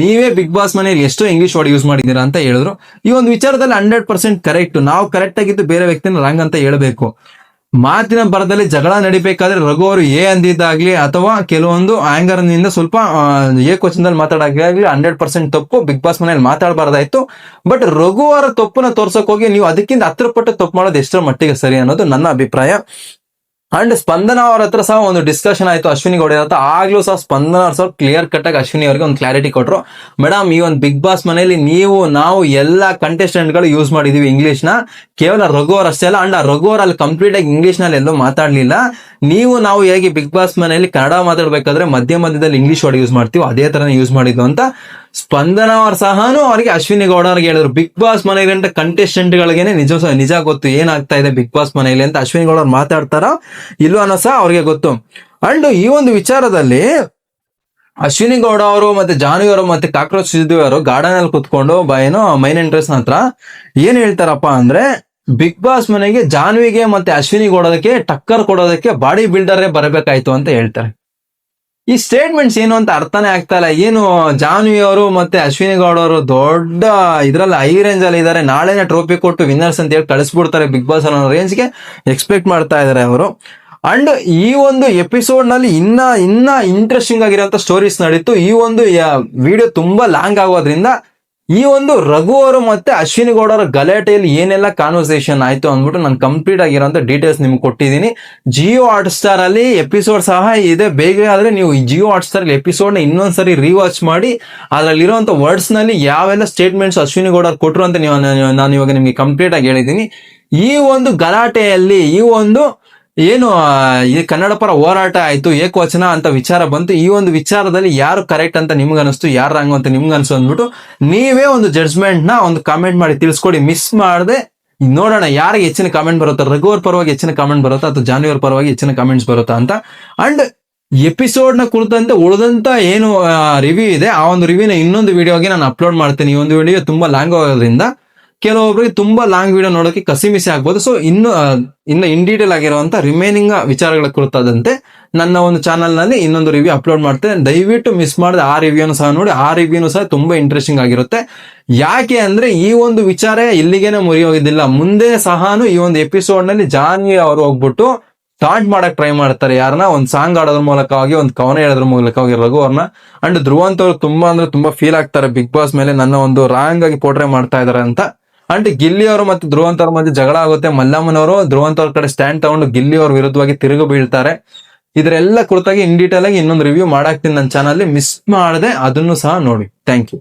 ನೀವೇ ಬಿಗ್ ಬಾಸ್ ಮನೆಯಲ್ಲಿ ಎಷ್ಟು ಇಂಗ್ಲಿಷ್ ವರ್ಡ್ ಯೂಸ್ ಮಾಡಿದೀರಾ ಅಂತ ಹೇಳಿದ್ರು. ಈ ಒಂದು ವಿಚಾರದಲ್ಲಿ ಹಂಡ್ರೆಡ್ ಪರ್ಸೆಂಟ್ ಕರೆಕ್ಟ್ ನಾವು ಕರೆಕ್ಟ್ ಆಗಿದ್ದು ಬೇರೆ ವ್ಯಕ್ತಿನ ರಾಂಗ್ ಅಂತ ಹೇಳ್ಬೇಕು. ಮಾತಿನ ಬರದಲ್ಲಿ ಜಗಳ ನಡಿಬೇಕಾದ್ರೆ ರಘು ಅವರು ಏ ಅಂದಿದ್ದಾಗ್ಲಿ ಅಥವಾ ಕೆಲವೊಂದು ಆಂಗರ್ನಿಂದ ಸ್ವಲ್ಪ ಏ ಕ್ವಶನ್ದಲ್ಲಿ ಆಗ್ಲಿ ಹಂಡ್ರೆಡ್ ಪರ್ಸೆಂಟ್ ತಪ್ಪು ಬಿಗ್ ಬಾಸ್ ಮನೆಯಲ್ಲಿ ಮಾತಾಡಬಾರ್ದಾಯ್ತು. ಬಟ್ ರಘು ಅವರ ತಪ್ಪನ್ನ ತೋರ್ಸಕ್ ಹೋಗಿ ನೀವು ಅದಕ್ಕಿಂತ ಹತ್ರ ಪಟ್ಟು ತಪ್ಪು ಮಾಡೋದು ಎಷ್ಟರ ಮಟ್ಟಿಗೆ ಸರಿ ಅನ್ನೋದು ನನ್ನ ಅಭಿಪ್ರಾಯ. ಅಂಡ್ ಸ್ಪಂದನ ಅವ್ರ ಹತ್ರ ಸಹ ಒಂದು ಡಿಸ್ಕಷನ್ ಆಯ್ತು ಅಶ್ವಿನಿ ಗೌಡ ಹತ್ರ. ಆಗ್ಲೂ ಸಹ ಸ್ಪಂದನ ಅವ್ರ ಸಹ ಕ್ಲಿಯರ್ ಕಟ್ ಆಗಿ ಅಶ್ವಿನಿ ಅವರಿಗೆ ಒಂದು ಕ್ಲಾರಿಟಿ ಕೊಟ್ಟರು ಮೇಡಮ್ ಈ ಒಂದು ಬಿಗ್ ಬಾಸ್ ಮನೆಯಲ್ಲಿ ನೀವು, ನಾವು ಎಲ್ಲ ಕಂಟೆಸ್ಟೆಂಟ್ಗಳು ಗಳು ಯೂಸ್ ಮಾಡಿದೀವಿ ಇಂಗ್ಲೀಷ್ನ ಕೇವಲ ರಘುವರ್ ಅಷ್ಟೇ ಅಲ್ಲ, ಅಂಡ್ ಆ ರಘುವರ್ ಅಲ್ಲಿ ಕಂಪ್ಲೀಟ್ ಆಗಿ ಇಂಗ್ಲಿಷ್ನಲ್ಲಿ ಎಲ್ಲೂ ಮಾತಾಡ್ಲಿಲ್ಲ. ನೀವು, ನಾವು ಹೇಗೆ ಬಿಗ್ ಬಾಸ್ ಮನೆಯಲ್ಲಿ ಕನ್ನಡ ಮಾತಾಡ್ಬೇಕಾದ್ರೆ ಮಧ್ಯ ಮಧ್ಯದಲ್ಲಿ ಇಂಗ್ಲಿಷ್ ವರ್ಡ್ ಯೂಸ್ ಮಾಡ್ತೀವಿ, ಅದೇ ತರನೇ ಯೂಸ್ ಮಾಡಿದ್ದು ಅಂತ ಸ್ಪಂದನ ಅವ್ರ ಸಹನು ಅವರಿಗೆ ಅಶ್ವಿನಿ ಗೌಡ ಅವ್ರಿಗೆ ಹೇಳಿದ್ರು. ಬಿಗ್ ಬಾಸ್ ಮನೆಯಲ್ಲಿ ಕಂಟೆಸ್ಟೆಂಟ್ ಗಳಿಗೆ ನಿಜ ನಿಜ ಗೊತ್ತು, ಏನಾಗ್ತಾ ಇದೆ ಬಿಗ್ ಬಾಸ್ ಮನೆಯಲ್ಲಿ ಅಂತ ಅಶ್ವಿನಿ ಗೌಡ ಅವ್ರು ಮಾತಾಡ್ತಾರೋ ಇಲ್ವೋ ಅನ್ನೋ ಸಹ ಅವ್ರಿಗೆ ಗೊತ್ತು. ಅಂಡ್ ಈ ಒಂದು ವಿಚಾರದಲ್ಲಿ ಅಶ್ವಿನಿ ಗೌಡ ಅವರು ಮತ್ತೆ ಜಾನ್ವಿ ಅವರು ಮತ್ತೆ ಕಾಕ್ರೋಚ್ ಅವರು ಗಾರ್ಡನ್ ಅಲ್ಲಿ ಕುತ್ಕೊಂಡು ಏನೋ ಮೈನ್ ಎಂಟ್ರೆನ್ಸ್ ಹತ್ರ ಏನ್ ಹೇಳ್ತಾರಪ್ಪ ಅಂದ್ರೆ ಬಿಗ್ ಬಾಸ್ ಮನೆಗೆ ಜಾನ್ವಿಗೆ ಮತ್ತೆ ಅಶ್ವಿನಿ ಗೌಡದಕ್ಕೆ ಟಕ್ಕರ್ ಕೊಡೋದಕ್ಕೆ ಬಾಡಿ ಬಿಲ್ಡರೇ ಬರಬೇಕಾಯ್ತು ಅಂತ ಹೇಳ್ತಾರೆ. ಈ ಸ್ಟೇಟ್ಮೆಂಟ್ಸ್ ಏನು ಅಂತ ಅರ್ಥನೇ ಆಗ್ತಾ ಇಲ್ಲ. ಏನು ಜಾನ್ವಿ ಅವರು ಮತ್ತೆ ಅಶ್ವಿನಿ ಗೌಡ ಅವರು ದೊಡ್ಡ ಇದ್ರಲ್ಲಿ ಹೈ ರೇಂಜ್ ಅಲ್ಲಿ ಇದಾರೆ ನಾಳೆನೆ ಟ್ರೋಫಿ ಕೊಟ್ಟು ವಿನ್ನರ್ಸ್ ಅಂತ ಹೇಳಿ ಕಳಿಸ್ಬಿಡ್ತಾರೆ ಬಿಗ್ ಬಾಸ್ ಅನ್ನೋ ರೇಂಜ್ಗೆ ಎಕ್ಸ್ಪೆಕ್ಟ್ ಮಾಡ್ತಾ ಇದಾರೆ ಅವರು. ಅಂಡ್ ಈ ಒಂದು ಎಪಿಸೋಡ್ನಲ್ಲಿ ಇನ್ನ ಇನ್ನ ಇಂಟ್ರೆಸ್ಟಿಂಗ್ ಆಗಿರೋಂಥ ಸ್ಟೋರೀಸ್ ನಡೀತು. ಈ ಒಂದು ವಿಡಿಯೋ ತುಂಬಾ ಲಾಂಗ್ ಆಗೋದ್ರಿಂದ ಈ ಒಂದು ರಘು ಅವರು ಮತ್ತೆ ಅಶ್ವಿನಿ ಗೌಡ ಅವರ ಗಲಾಟೆಯಲ್ಲಿ ಏನೆಲ್ಲ ಕಾನ್ವರ್ಸೇಷನ್ ಆಯ್ತು ಅಂದ್ಬಿಟ್ಟು ನಾನು ಕಂಪ್ಲೀಟ್ ಆಗಿರೋಂಥ ಡೀಟೇಲ್ಸ್ ನಿಮ್ಗೆ ಕೊಟ್ಟಿದ್ದೀನಿ. ಜಿಯೋ ಹಾಟ್ ಅಲ್ಲಿ ಎಪಿಸೋಡ್ ಸಹ ಇದೆ. ಬೇಗ ಆದ್ರೆ ನೀವು ಈ ಜಿಯೋ ಹಾಟ್ ಸ್ಟಾರ್ ಎಪಿಸೋಡ್ನ ಇನ್ನೊಂದ್ಸರಿ ರಿವಾಚ್ ಮಾಡಿ ಅದ್ರಲ್ಲಿರುವಂತ ವರ್ಡ್ಸ್ನಲ್ಲಿ ಯಾವೆಲ್ಲ ಸ್ಟೇಟ್ಮೆಂಟ್ಸ್ ಅಶ್ವಿನಿ ಗೌಡ ಕೊಟ್ಟರು ಅಂತ ನೀವು ನಾನು ಇವಾಗ ನಿಮ್ಗೆ ಕಂಪ್ಲೀಟ್ ಆಗಿ ಹೇಳಿದ್ದೀನಿ. ಈ ಒಂದು ಗಲಾಟೆಯಲ್ಲಿ, ಈ ಒಂದು ಏನು ಈ ಕನ್ನಡ ಪರ ಹೋರಾಟ ಆಯ್ತು, ಏಕವಚನ ಅಂತ ವಿಚಾರ ಬಂತು. ಈ ಒಂದು ವಿಚಾರದಲ್ಲಿ ಯಾರು ಕರೆಕ್ಟ್ ಅಂತ ನಿಮ್ಗೆ ಅನಿಸ್ತು ಯಾರು ರಾಂಗ್ ಅಂತ ನಿಮ್ಗೆ ಅನಿಸ್ತು ಅಂದ್ಬಿಟ್ಟು ನೀವೇ ಒಂದು ಜಡ್ಜ್ಮೆಂಟ್ನ ಒಂದು ಕಾಮೆಂಟ್ ಮಾಡಿ ತಿಳಿಸ್ಕೊಡಿ. ಮಿಸ್ ಮಾಡದೆ ನೋಡೋಣ ಯಾರಿಗೆ ಹೆಚ್ಚಿನ ಕಾಮೆಂಟ್ ಬರುತ್ತಾ, ರಘುವರ್ ಪರವಾಗಿ ಹೆಚ್ಚಿನ ಕಾಮೆಂಟ್ ಬರುತ್ತಾ ಅಥವಾ ಜಾನ್ವಿಯರ್ ಪರವಾಗಿ ಹೆಚ್ಚಿನ ಕಾಮೆಂಟ್ಸ್ ಬರುತ್ತಾ ಅಂತ. ಅಂಡ್ ಎಪಿಸೋಡ್ನ ಕುರಿತಂತೆ ಉಳಿದಂತ ಏನು ರಿವ್ಯೂ ಇದೆ. ಆ ಒಂದು ರಿವ್ಯೂನ ಇನ್ನೊಂದು ವಿಡಿಯೋಗೆ ನಾನು ಅಪ್ಲೋಡ್ ಮಾಡ್ತೀನಿ. ಈ ಒಂದು ವಿಡಿಯೋ ತುಂಬಾ ಲಾಂಗ್ ಆಗೋದ್ರಿಂದ ಕೆಲವೊಬ್ಬರಿಗೆ ತುಂಬಾ ಲಾಂಗ್ ವಿಡಿಯೋ ನೋಡೋಕೆ ಕಸಿಮಿಸಿ ಆಗ್ಬೋದು. ಸೊ ಇನ್ನು ಇನ್ನು ಇನ್ ಡೀಟೇಲ್ ಆಗಿರುವಂತ ರಿಮೈನಿಂಗ್ ವಿಚಾರಗಳ ಕುರಿತಾದಂತೆ ನನ್ನ ಒಂದು ಚಾನಲ್ನಲ್ಲಿ ಇನ್ನೊಂದು ರಿವ್ಯೂ ಅಪ್ಲೋಡ್ ಮಾಡ್ತೇನೆ. ದಯವಿಟ್ಟು ಮಿಸ್ ಮಾಡದೆ ಆ ರಿವ್ಯೂನು ಸಹ ನೋಡಿ. ಆ ರಿವ್ಯೂನು ಸಹ ತುಂಬಾ ಇಂಟ್ರೆಸ್ಟಿಂಗ್ ಆಗಿರುತ್ತೆ. ಯಾಕೆ ಅಂದ್ರೆ ಈ ಒಂದು ವಿಚಾರ ಇಲ್ಲಿಗೇನೆ ಮುರಿಯೋಗಿದ್ದಿಲ್ಲ. ಮುಂದೆ ಸಹಾನು ಈ ಒಂದು ಎಪಿಸೋಡ್ನಲ್ಲಿ ಜಾನ್ವಿ ಅವರು ಹೋಗ್ಬಿಟ್ಟು ಸ್ಟಾರ್ಟ್ ಮಾಡಕ್ ಟ್ರೈ ಮಾಡ್ತಾರೆ ಯಾರನ್ನ ಒಂದ್ ಸಾಂಗ್ ಆಡೋದ್ರ ಮೂಲಕವಾಗಿ, ಒಂದು ಕವನ ಹೇಳೋದ್ರ ಮೂಲಕವಾಗಿ ರಘು ಅವ್ರನ್ನ ಅಂಡ್ ಧ್ರುವಂತ್ ಅವ್ರು ತುಂಬಾ ಅಂದ್ರೆ ತುಂಬಾ ಫೀಲ್ ಆಗ್ತಾರೆ. ಬಿಗ್ ಬಾಸ್ ಮೇಲೆ ನನ್ನ ಒಂದು ರಾಂಗ್ ಆಗಿ ಪೋಟ್ರೆ ಮಾಡ್ತಾ ಇದಾರೆ ಅಂತ. ಅಂಡ್ ಗಿಲ್ಲಿ ಅವರು ಮತ್ತೆ ಧ್ರುವಂತ ಅವ್ರ ಮಧ್ಯೆ ಜಗಳ ಆಗುತ್ತೆ. ಮಲ್ಲಮ್ಮನವರು ಧ್ರುವಂತ ಅವ್ರ ಕಡೆ ಸ್ಟ್ಯಾಂಡ್ ತಗೊಂಡು ಗಿಲ್ಲಿ ಅವ್ರ ವಿರುದ್ಧವಾಗಿ ತಿರುಗು ಬೀಳ್ತಾರೆ. ಇದರೆಲ್ಲ ಕುರಿತಾಗಿ ಇನ್ ಡೀಟೇಲ್ ಆಗಿ ಇನ್ನೊಂದು ರಿವ್ಯೂ ಮಾಡಾಕ್ತೀನಿ ನನ್ನ ಚಾನಲ್ ಮಿಸ್ ಮಾಡದೆ, ಅದನ್ನು ಸಹ ನೋಡಿ. Thank you